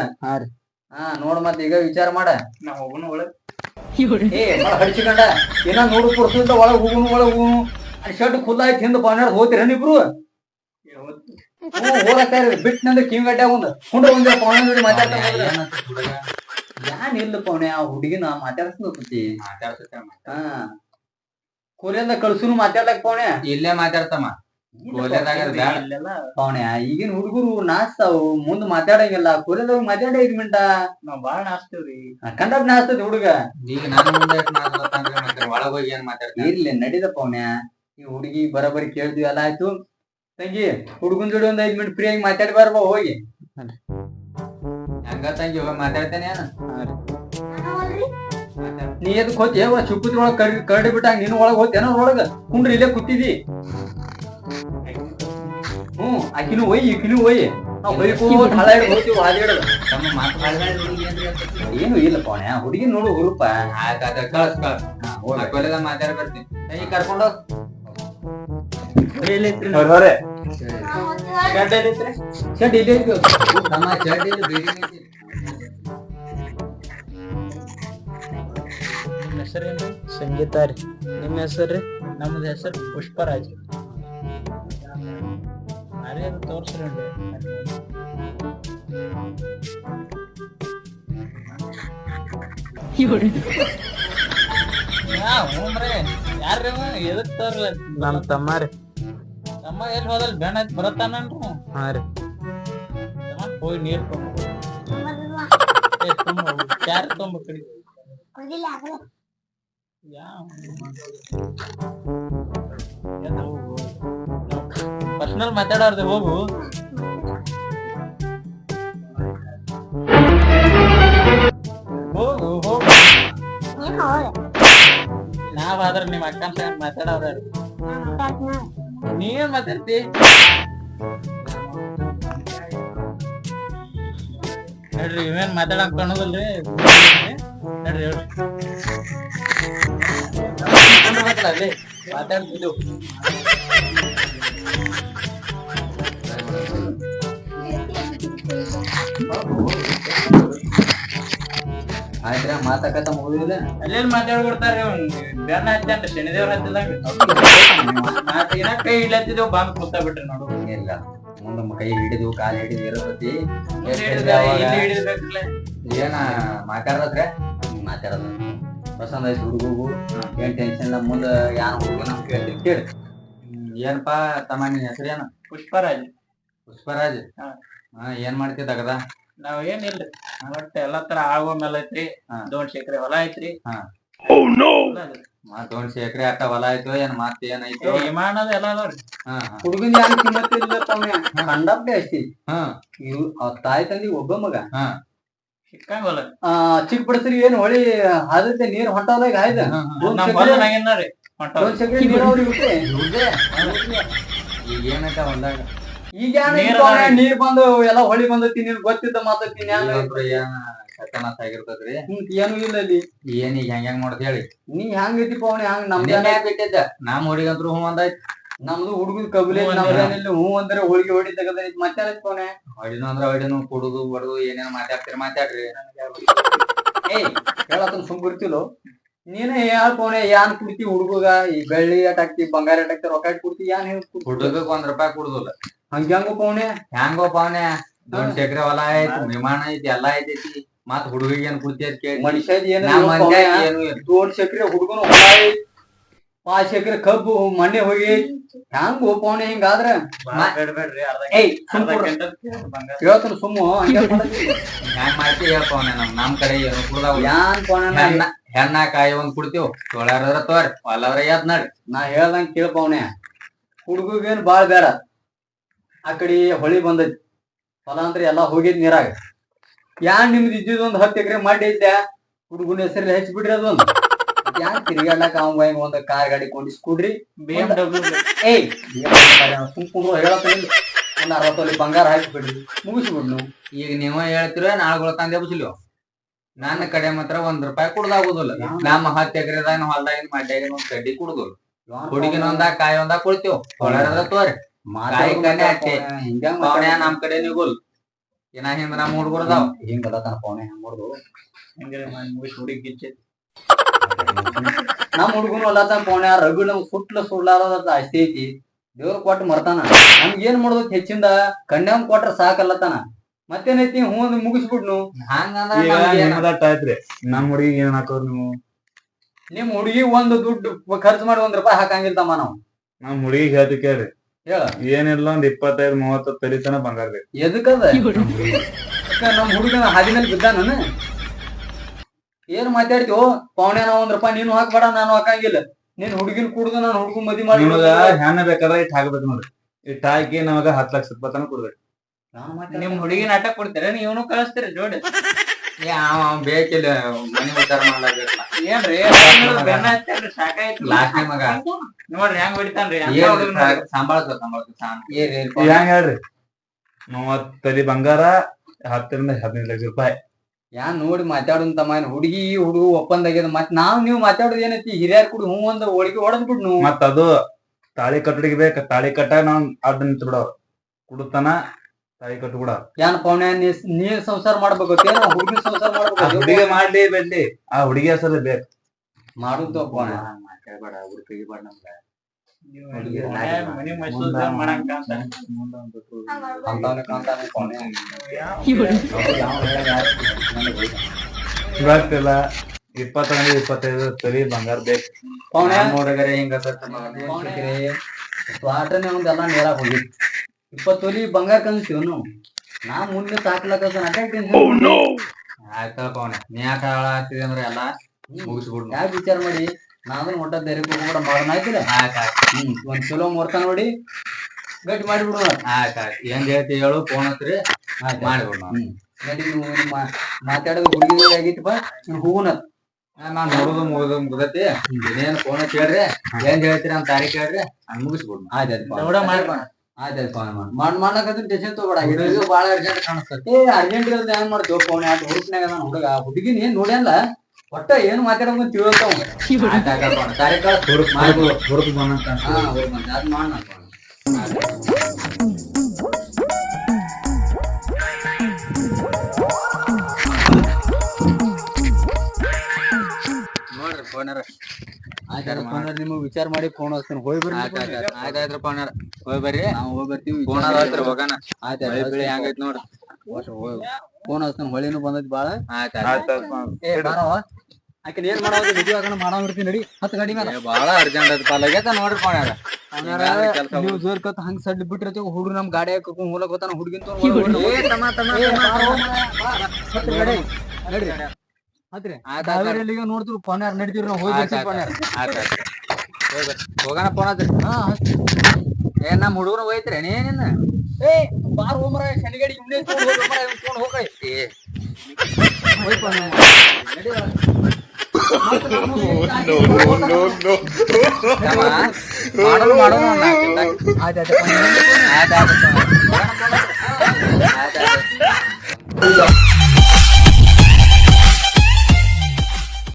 ಹಾ ನೋಡ್ ಮತ್ ಈಗ ವಿಚಾರ ಮಾಡ. ನಾ ಹೋಗುನು ಒಳಗ್. ಏ ಮಳ ಹಡಿಸಿಕೊಂಡ ಏನ ನೋಡು ಪುರ್ಸದ ಒಳಗ್ ಹೋಗುನು ಒಳಗ್ ಹೋಗುನು. ಶರ್ಟ್ ಖುಲ್ಲ ಆಯ್ತು ಹಿಂದ ಪವನಾಡ್ ಹೋತಿರ ಹೋಗತ್ತಾರ ಬಿಟ್ ನಂದ ಕಿವಿ ಗಡ್ಡೆ ಒಂದ್ ಹುಂಡ ಒಂದೇ ಯಾನ್ ಇಲ್ಲ ಪೌಣೆ ಆ ಹುಡುಗಿನ ಮಾತಾಡ್ಸ್ತಿ ಹಾ ಕೊರಿಯದ ಕಳ್ಸುನು ಮಾತಾಡ್ಲಕ್ ಪೌಣೆ ಇಲ್ಲೇ ಮಾತಾಡ್ತಮ್ಮ. ಪವನೆ ಈಗಿನ ಹುಡುಗರು ನಾಚ್ತಾವು ಮುಂದ್ ಮಾತಾಡಂಗಿಲ್ಲ ಕೊರಿಯದಾಗ ಮಾತಾಡ ಐದ್ ಮಿಂಟ ನಾವ್ ಬಾಳ ನಾಚ್ತೇವ್ರಿ ಕಂಡಪ್ ನಾಚ್ತದ ಹುಡುಗ ಈಗ ನಾನು ಮುಂದೆ ಮಾತಾಡ್ತಂದ್ರೆ ಮತ್ತೆ ಒಳಗ್ ಹೋಗಿ ಏನ್ ಮಾತಾಡ್ತೀನಿ? ಇರ್ಲಿ ನಡೀದ ಪೌಣ್ಯ. ಈ ಹುಡುಗಿ ಬರಬರಿ ಕೇಳ್ದ್ವಿ ಎಲ್ಲ ಆಯ್ತು. ತಂಗಿ ಹುಡುಗನ್ ಜೋಡಿ ಒಂದ್ ಐದ್ ಮಿನಿಟ್ ಫ್ರೀ ಆಗಿ ಮಾತಾಡಿ ಬರ್ಬಾ ಹೋಗಿ. ಹಂಗ ತಂಗಿ ಹೋಗಿ ಮಾತಾಡ್ತೇನೆ ಏನ? ನೀ ಎದಕ್ ಹೋತಿ ಅವ ಚುಪ್ಪದ್ರೊಳಗ ಕರ್ ಕರಡಿ ಬಿಟ್ಟಾಗ ಒಳಗ ಒಳಗ್ ಹೋತೇನ ಒಳಗ. ಕುಂಡ್ರಿ ಇಲ್ಲೇ ಕೂತಿದಿ ಹ್ಮ್ ಆಕಿನೂ ಒಯ್ ಈಕಿನೂ ಒಯ್. ನಾವ್ ಹೋಗ್ತೀವಿ ಮಾತು. ಏನು ಇಲ್ಲ ಪವನ್ಯ ಹುಡುಗಿ ನೋಡು ಹುರುಪ. ಕಳ್ಸ್ ಕಳ್ಸ್. ಮಾತಾಡ್ಬರ್ತೀನಿ. ತಂಗಿ ಕರ್ಕೊಂಡು ಹೆಸರೇನ್ರಿ ಸಂಗೀತ ರೀ. ನಿಮ್ಮ ಹೆಸರು ನಮ್ದು ಹೆಸರು ಪುಷ್ಪರಾಜ್. ಅರೆ ಅದು ರೀ ಎದಕ್ ತೋರ್ಲ ನಮ್ ತಮ್ಮ ರೀ. ತಮ್ಮ ಎಲ್ಲಿ ಹೋದಲ್ ಬೆಣ್ಣ ಐತಿ ಬರತ್ತಾನನ್ರಿ? ಹಾ ರೀ. ತಮ್ಮ ಹೋಗಿ ನೀರ್ ಕಡಿ? ಪರ್ಸನಲ್ ಮಾತಾಡೋರ್ದೆ ಹೋಗು. ಹೋಗು ಹೋಗು. ನಾವಾದ್ರೆ ನಿಮ್ಮ ನಿಮ್ ಅಕ್ಕನ ಮಾತಾಡೋರ ನೀವೇನ್ ಮಾತಾಡ್ತಿ? ಹೇಳ್ರಿ ಇವೇನ್ ಮಾತಾಡಕ್ ಕಾಣೋದಲ್ರಿ? ಹೇಳ್ರಿ ಹೇಳ್ರಿ. ಮಾತಾಡ್ತಿದ್ದು ಮಾತಾಡ್ತಿದ್ದು ಆಯ್ತ್ರ ಮಾತಾಕತ್ತ ಮುಗಿದಿಲ್ಲ ಅಲ್ಲೇನ್ ಮಾತಾಡ್ಬಿಡ್ತಾರ್ರಿ ಬೆನ್ನ ಹತ್ತೇನ್ರಿ ಶನಿದೇವ್ರ ಹತ್ತಿದಾಗ. ಮಾತಿನ ಕೈ ಇಡ್ಲತ್ತಿದ್ದೇವ್ ಬಂದ್ ಕೂತ ಬಿಟ್ರಿ ನೋಡು. ಇಲ್ಲ ಮುಂದೆ ಕೈ ಹಿಡಿದು ಕಾಲು ಹಿಡಿದು ಇರತತಿ. ಏನ ಮಾತಾಡದ್ರೆ ಮಾತಾಡೋದು ಪಸಂದ್ ಆಯ್ತು ಹುಡುಗಗೂ. ಏನ್ ಟೆನ್ಷನ್ ಇಲ್ಲ ಮುಂದ ಯಾರ ಹುಡುಗ ನಮ್ ಕೇಳಿ ಕೇಳಿ. ಏನ್ಪಾ ಏನಪ್ಪಾ ತಮ್ಮ ನಿನ್ ಹೆಸರೇನು? ಪುಷ್ಪರಾಜ್. ಪುಷ್ಪರಾಜ್? ಹಾ. ಹಾ ಏನ್ ಮಾಡ್ತಿದ್ದಾಗದ ನಾವ್ ಏನಿಲ್ರಿ ಒಟ್ಟ ಎಲ್ಲಾ ತರ ಆಳ್ವ ಮೇಲೆ ಐತ್ರಿ ಹಾ. ದೋಣ್ ಎಕರೆ ಹೊಲ ಐತ್ರಿ. ಹಾ. ಶೇಖರಿ ಆಟ ಮತ್ ಒಂದ್ ಎಕರೆ ಅಟ್ಟ ಹೊಲ ಆಯ್ತು ಏನ್ ಮತ್ ಏನಾಯ್ತು ವಿಮಾನದ ವಿಮಾನ ಅದ ಎಲ್ಲ ಅದಾವ್ರಿ ಹಾ ಹಾ. ಹುಡುಗನ್ ಯಾರು ಕಿಮ್ಮತ್ ಇಲ್ಲ ಪೌನ್ಯ ಕಂಡಪ್ಟೆ ಅಷ್ಟಿ. ಹಾ. ಇವ್ ಅವ್ರ ತಾಯಿ ತಂದಿ ಒಬ್ಬ ಮಗ. ಹಾ. ಸಿಕ್ಕಂಗಲ್ಲ ಆ ಚಿಕ್ಕ ಬಿಡ್ತೀರಿ ಏನ್ ಹೊಳಿ ಹಾದತ್ತೆ ನೀರ್ ಹೊಂಟಾದಾಗ ಆಯ್ದ ಹಾ, ಹಾ. ಒಂದ್ ನಮ್. ಒಂದ್ ನೀರಾವರಿ? ಈಗ ಹೊಲ್ದಾಗ ಈಗ ನೀರ್ ಬಂದು ಎಲ್ಲ ಹೊಳಿ ಬಂದತಿ ನೀನ್ ಗೊತ್ತಿದ್ದ ಮಾತತಿ ನ್ಯಾನ ಇವತ್ತು ಏನ್ ಸತ್ಯನಾಶ ಆಗಿರ್ತದ್ರಿ? ಏನು ಇಲ್ಲ ಅಲ್ಲಿ ಏನ್ ಈಗ ಹೆಂಗ್ ಹೆಂಗ್ ಮಾಡ್ತ ಹೇಳಿ. ನೀ ಹೆಂಗ್ ಐತಿ ಪೌನ್ಯ ಹಂಗ ನಮ್ದ ಬಿಟ್ಟಿದ್ದ. ನಮ್ ಹುಡುಗಂತ್ರು ಹೂ ಒಂದಾಯ್ತು ನಮ್ದು ಹುಡುಗದ ಕಬಲಿ ನಮ್ದೇನಿಲ್ಲ ಹ್ಞೂ ಅಂದ್ರೆ. ಹೋಳಿಗೆ ಹೊಡಿ ತೆಗದ ಮತ್ತೆ ಪೌನ್ಯ ಹೊಡಿನು ಅಂದ್ರ ಹೊಡಿನು ಕುಡುದು ಬಡದು ಏನೇನ್ ಮಾತಾಡ್ತೀರಿ ಮಾತಾಡ್ರಿ. ಏಯ್ ಹೇಳತ್ತನ್ ಸುಮ್ ಬಿಡ್ತಿಲೋ ನೀನೇ ಹೇಳ್ ಪೌನ್ಯ ಯಾನ್ ಕುಡ್ತಿ ಹುಡುಗಗ ಈ ಬೆಳ್ಳಿ ಅಟ್ ಹಾಕ್ತಿ ಬಂಗಾರ ಅಟ್ ಹಾಕ್ತಿ ರೊಕ್ಕ ಇಟ್ ಕೊಡ್ತಿ ಯಾನ್ ಹೇಳ್ ಒಂದ್ ರೂಪಾಯಿ ಕುಡುದಿಲ್ಲ ಹಂಗ್ಯಾಂಗೋ ಪೌಣೆ ಹ್ಯಾಂಗೋ ಪೌಣೆ ದೊಡ್ಡ ಎಕರೆ ಹೊಲ ಐತಿ ವಿಮಾನ ಐತಿ ಎಲ್ಲಾ ಐತಿ ಮತ್ ಹುಡುಗಿಗೆ ಏನ್ ಕುಡ್ತಿ ಅದ್ ಕೇಳಿ. ಇಲ್ಲ. ದೊಡ್ಡ ಸಕ್ರೆ ಹುಡುಗನು ಹೊಲ ಐತ್. ಪಾಚ್ ಎಕರೆ ಕಬ್ಬು ಮಣ್ಣೆ ಹೋಗಿ. ಹ್ಯಾಂಗ ಪೌಣೆ ಹಿಂಗಾದ್ರ? ಹೇಳ್ತಾರ ಸುಮ್ಮು ಹೇಳ್ತಾನ ಹಂಗೆ *laughs* ಮಾಡತಿ. ಮಾಡ್ತಿ ಹೇಳ್ಪವನೆ ನಮ್ ನಮ್ ಕಡೆ ಏನು ಕುಡ್ದಾವ ಯಾನ್ ಪೌಣೆ ಹೆಣ್ಣ ಕಾಯಿ ಒಂದ್ ಕುಡ್ತೀವ್. ತೊಳ್ಯಾರ ತೋರಿ ಹೊಲವ್ರ ಯಾದ್ ನಡ್ರಿ. ನಾ ಹೇಳ್ದಂಗ್ ಕೇಳ್ಪವನೆ ಹುಡುಗಗೇನ್ ಬಾಳ್ ಬೇಡ. ಆ ಕಡೆ ಹೊಳಿ ಬಂದೈತಿ ಹೊಲ ಅಂದ್ರೆ ಎಲ್ಲಾ ಹೋಗಿದ್ ನೀರಾಗ. ಯಾ ನಿಮ್ದು ಇದ್ದಿದ್ ಒಂದ್ ಹತ್ತು ಎಕರೆ ಮಾಡಿ ಐತೆ ಹುಡುಗನ ಹೆಸರಲ್ಲಿ ಹಚ್ಚಿ ಬಿಡ್ರಿ ಅದೊಂದು. ಯಾ ತಿರ್ಗಾಡಕ್ ಅವಂಗ ಹಿಂಗ ಒಂದ್ ಕಾರ್ ಗಾಡಿ ಕೊಂಡಿಸ್ಕೊಡ್ರಿ ಬಿ ಎಂ ಡಬ್ಲ್ಯೂ ಏಯ್ ಒಂದ್ ಅರವತ್ತಲ್ಲಿ ತೊಲಿ ಬಂಗಾರ ಹಾಕಿ ಬಿಡ್ರಿ. ಮುಗಿಸ್ಬಿಡ್ನು ಈಗ ನೀವ ಹೇಳ್ತಿರ ನಾಳೆ ತಂದೆ ಬಸ್ಲು ನನ್ನ ಕಡೆ ಮಾತ್ರ ಒಂದ್ ರೂಪಾಯಿ ಕುಡ್ದಾಗುದಿಲ್ಲ ನಮ್ಮ ಹತ್ತು ಎಕರೆದಾಗ ಹೊಲ್ದಾಗಿನ ಮಾಡ್ಯಾಗಿನ ಒಂದ್ ಕಡ್ಡಿ ಕುಡ್ದು. ಹುಡುಗಿನ ಒಂದಾಗ ಕಾಯಿ ಒಂದಾಗ ಕೊಡ್ತೇವ್. ತೋರಿ. ಕಾಯಿ ಕನ್ನೆ ಹಿಂಗ ಪವನ್ಯ ನಮ್ ಕಡೆ ನಿಗುಲ್ ಏನ ಹಿಂದ ನಮ್ಮ ಹುಡುಗರು ಅದಾವ. ಹಿಂಗದ ತನ ಪವನೆ ಹೆಂಗ್ ಮಾಡ್ದು ಹುಡುಗಿ ಗಿಚ್ಚಿ ನಮ್ ಹುಡುಗನು ಅಲ್ಲತ ಪವನೆ ರಘು ನಮ್ಗ್ ಸುಟ್ಲ ಸುಳ್ಳಾರದ ಆಸ್ತಿ ಐತಿ. ದೇವ್ರ ಕೊಟ್ಟು ಮರ್ತಾನ. ನಮ್ಗೆ ಏನ್ ಮಾಡೋದಕ್ ಹೆಚ್ಚಿಂದ? ಕನ್ಯಾಮ್ ಕೊಟ್ರ ಸಾಕಲ್ಲತಾನ ಮತ್ತೇನೈತಿ? ಹ್ಞೂ ಅಂದ್ ಮುಗಿಸ್ಬಿಡ್ನು ಹಂಗಂದ್ರ ನಮ್ ಹುಡುಗಿ ಏನ್ ಹಾಕೋರ್ ನೀವು? ನಿಮ್ ಹುಡುಗಿ ಒಂದು ದುಡ್ಡು ಖರ್ಚು ಮಾಡಿ ಒಂದ್ ರೂಪಾಯಿ ಹಾಕಂಗಿಲ್ತಮ್ಮ ನಾವು. ನಮ್ ಹುಡುಗಿಗೆ ಹೇಳ್ತಿ ಕೇಳ್ರಿ. ಏನಿಲ್ಲ ಒಂದ್ ಇಪ್ಪತ್ತೈದ್ ಮೂವತ್ತು ತಲಿತನ ಬಂಗಾರ ಬೇಕು. ಎದಕ್ಕದ? *laughs* ನಮ್ ಹುಡುಗನ ಹಾದಿನಲ್ಲಿ ನಾನು ಏನ್ ಮಾತಾಡ್ತೀವೋ ಪೌಣೆ ನಾವ್ ಒಂದ್ ರೂಪಾಯಿ ನೀನು ಹಾಕ್ಬೇಡ ನಾನು ಹಾಕಂಗಿಲ್ಲ. ನೀನ್ ಹುಡುಗಿನ ಕುಡ್ದು ನಾನು ಹುಡುಗನ್ ಮದಿ ಮಾಡಿ ನಿಮಗ ಹೆಣ್ಣ ಬೇಕಾದ್ರೆ ಇಟ್ ಹಾಕ್ಬೇಕು ನೋಡ್ರಿ. ಇಟ್ ಹಾಕಿ ನಮಗ ಹತ್ತ್ ಲಕ್ಷ ರೂಪಾಯಿ ತನಕ ಕೊಡ್ಬೇಕು ನಿಮ್ ಹುಡುಗಿನ ಆಟ ಕೊಡ್ತೀರ? ನೀವನು ಕಳಿಸ್ತೀರಿ ಜೋಡಿ. ಏ ಅವ ಬೇಕಿಲ್ಲ ಮನಿ ಉದ್ದಾರ ಮಾಡ್ಲಾಗಿರ್ಲ ಏನ್ರಿ ಬೆನ್ನ ಸಾಕಾಯ್ತು ಲಾಸ್ಟ್ ಮಗ. ನೋಡ್ರಿ ಹೆಂಗ್ ಹೊಡಿತಾನ್ರಿ ಸಂಭಾಳ್ಸ ಸಂಭಾಳ್ಸ ಹೆಂಗ್ ಹೇಳ್ರಿ? ಮೂವತ್ ತಲಿ ಬಂಗಾರ ಹತ್ತರಿಂದ ಹದಿನೈದು ಲಕ್ಷ ರೂಪಾಯಿ. ಯಾನ್ ನೋಡಿ ಮಾತಾಡೋನ್ ತಮ್ಮ ಹುಡುಗಿ ಹುಡುಗ ಒಪ್ಪಂದ ಆಗ್ಯದ. ಮತ್ ನಾವ್ ನೀವ್ ಮಾತಾಡೋದು ಏನೈತಿ? ಹಿರಿಯರ್ ಕುಡಿ ಹ್ಞೂ ಒಂದ್ ಹೋಳಿಗೆ ಹೊಡೆದ್ ಬಿಡ್ನು ಮತ್ತ ಅದು ತಾಳಿ ಕಟ್ಟಡಿಗೆ ಬೇಕ ತಾಳಿ ಕಟ್ಟಾಗ ನಾವ್ ಅಡ್ಡ ನಿಂತ್ ಬಿಡವ್ರ ಕುಡುತನ. ತಾಳಿ ಕಟ್ಟು ಏನ್ ಯಾನ್ ಪೌಣೆ ನೀ ನೀ ಸಂಸಾರ ಮಾಡ್ಬೇಕು ಹುಡುಗಿ ಸಂಸಾರ ಮಾಡ್ಬೇಕು ಹುಡುಗಿ ಮಾಡ್ಲಿ ಬೇಡ್ಲಿ ಆ ಹುಡುಗಿ ಹೆಸರು ಬೇಕು ಮಾಡುದು ಪೌಣೆ ಮಾತಾಡ್ಬೇಡ ಹುಡುಗಿಗೆ ಬೇಡ ನಮ್ಗೆ ಗೊತ್ತಿಲ್ಲ ಇಪ್ಪತ್ತೊಂದು ಇಪ್ಪತ್ತೈದು ತಲಿ ಬಂಗಾರ ಬೇಕು. ಪೌಣೆ ನೋಡಗರೆ ಹಿಂಗ ಸ್ವಾಟನೆ ಒಂದೆಲ್ಲ ನೇರ ಹೋಗಿ ಇಪ್ಪತ್ತು ತೊಲಿ ಬಂಗಾರ ಕಂತೀವಿ ನಾವು ನಾ ಮುಂದೆ ಸಾಕ್ಲಕ್ಕ ಆಯ್ತಪ್ಪ ಅವನ ನೀ ಯಾಕೆ ಹಾಳಾಗ್ತಿದೆ ಅಂದ್ರೆ ಎಲ್ಲ ಮುಗಿಸ್ಬಿಡ್ ಯಾಕೆ ವಿಚಾರ ಮಾಡಿ? ನಾನು ಒಟ್ಟ ಧೈರ್ಯ ಕೂಡ ಮಾಡೋಣ ಆಯ್ತಿಲ್ಲ? ಆಯ್ತು ಹ್ಮ್. ಒಂದ್ ಚಲೋ ಮೂರ್ತ ನೋಡಿ ಗಟ್ಟಿ ಮಾಡಿಬಿಡೋಣ. ಆಯ್ತು ಆಯ್ತು. ಏನ್ ಹೇಳ್ತಿ ಹೇಳು ಫೋನ್ ಹತ್ರಿ ಆಯ್ತು ಬಿಡು ಹ್ಮ್. ನಡಿ ನೀವು ನಿಮ್ಮ ಮಾತಾಡೋದು ಹುಡುಗಿ ಆಗಿತ್ತಪ್ಪ. ಹೋಗೋಣ ನಾನ್ ನೋಡುದು ಮುಗಿದು ಮುಗ್ದತಿ. ಏನೇನು ಫೋನ್ ಕೇಳ್ರಿ ಏನ್ ಹೇಳ್ತೀರಿ ಅಂತ ತಾರೀಖ್ ಹೇಳ್ರಿ. ಹಂಗ್ ಆಯ್ತು ಆಯ್ತಾಯ್ತು ನೋಡ ಮಾಡ್ಬಾ ಆಯ್ತಾಯ್ತು ಫೋನ್ ಮಾಡಿ. ಮಾಡ್ ಮಾಡ್ಲಕತ್ರ ಟೆನ್ಷನ್ ತಗೋಬೇಡ. ಇದು ಭಾಳ ಅರ್ಜೆಂಟ್ ಕಾಣಿಸ್ತದೆ ಅರ್ಜೆಂಟ್ ಇರೋದು ಹೆಂಗ್ ಮಾಡ್ತೀವಿ ಫೋನ್ ಯಾಕೆ ಹುಡುಕ್ನಾಗ ಹುಡುಗ ಹುಡುಗಿನ ಏನ್ ನೋಡ್ಯಲ್ಲ? ಒಟ್ಟ ಏನು ಮಾತಾಡೋದು ತಿಳ್ಕೊಂತಾವ ತಾರೀಖ್ ಹುಡುಕ್ ಮಾಡ್ಬೋದು. ಹುಡುಕ್ ಬಂದಂತ ಅದ್ ಮಾಡ್ ನೋಡ್ರಿ ಫೋನರ ನಿಮಗೆ ವಿಚಾರ ಮಾಡಿ ಫೋನ್ ಹಚ್ತೀನಿ. ಹೋಗಿ ಬರ್ರಿ ಆಯ್ತಾಯ್ತು ಫೋನರ ಹೋಗಿ ಬರ್ರಿ. ನಾವು ಹೋಗಿ ಬರ್ತೀವಿ ಫೋನ್ ಹತ್ರ ಹೋಗೋಣ. ಬೆಳೆ ಹೆಂಗೈತ್ ನೋಡ್ರಿ. ಫೋನ್ ಹಚ್ತೀನಿ. ಹೊಳಿನು ಬಂದೈತಿ ಬಾಳ. ಆಕಿನ ಏನ್ ಮಾಡೋದು ವಿಡಿಯೋ ಹಾಕೋಣ ನಡಿ. ಹತ್ತು ಗಡಿ ಮೇಲೆ ಬಾಳ ಅರ್ಜೆಂಟ್ ಐತಿ ಲಗೇತ ನೋಡ್ರಿ ಫೋನ್ಯಾರ ನೀವು ಜೋರ್ ಕತ್ ಹಂಗ್ ಸಡ್ ಬಿಟ್ಟಿರ್ತೀವಿ ಹುಡುಗ ನಮ್ ಗಾಡಿ ಹಾಕೊಂಡ್ ಹೋಲಕ್ ಹೋತಾನ ಹತ್ರಿ ಆ ಕಾವೇರಿಯಲ್ಲಿಗ ನೋಡ್ತಿರು ಪೊನ್ಯಾರ ನಡಿತೀವಿ ನಾವು ಹೋಗಿ ಬರ್ತೀವಿ ಹೋಗಿ ಹೋಗೋಣ ಫೋನ್ ಹಚ್ರಿ ಹಾ ಏ ನಮ್ಮ ಹುಡುಗನ ಹೋಯ್ತ್ರಿ. ಏನೇನ ಏ ಬಾರ್ ಹೋಮರ ಶನಿಗಡಿ ಹೋಗ್ ಹೋಗೈ. ಆಯ್ತಾಯ್ತು ಫೋನ್. ಆಯ್ತಾಯ್ತು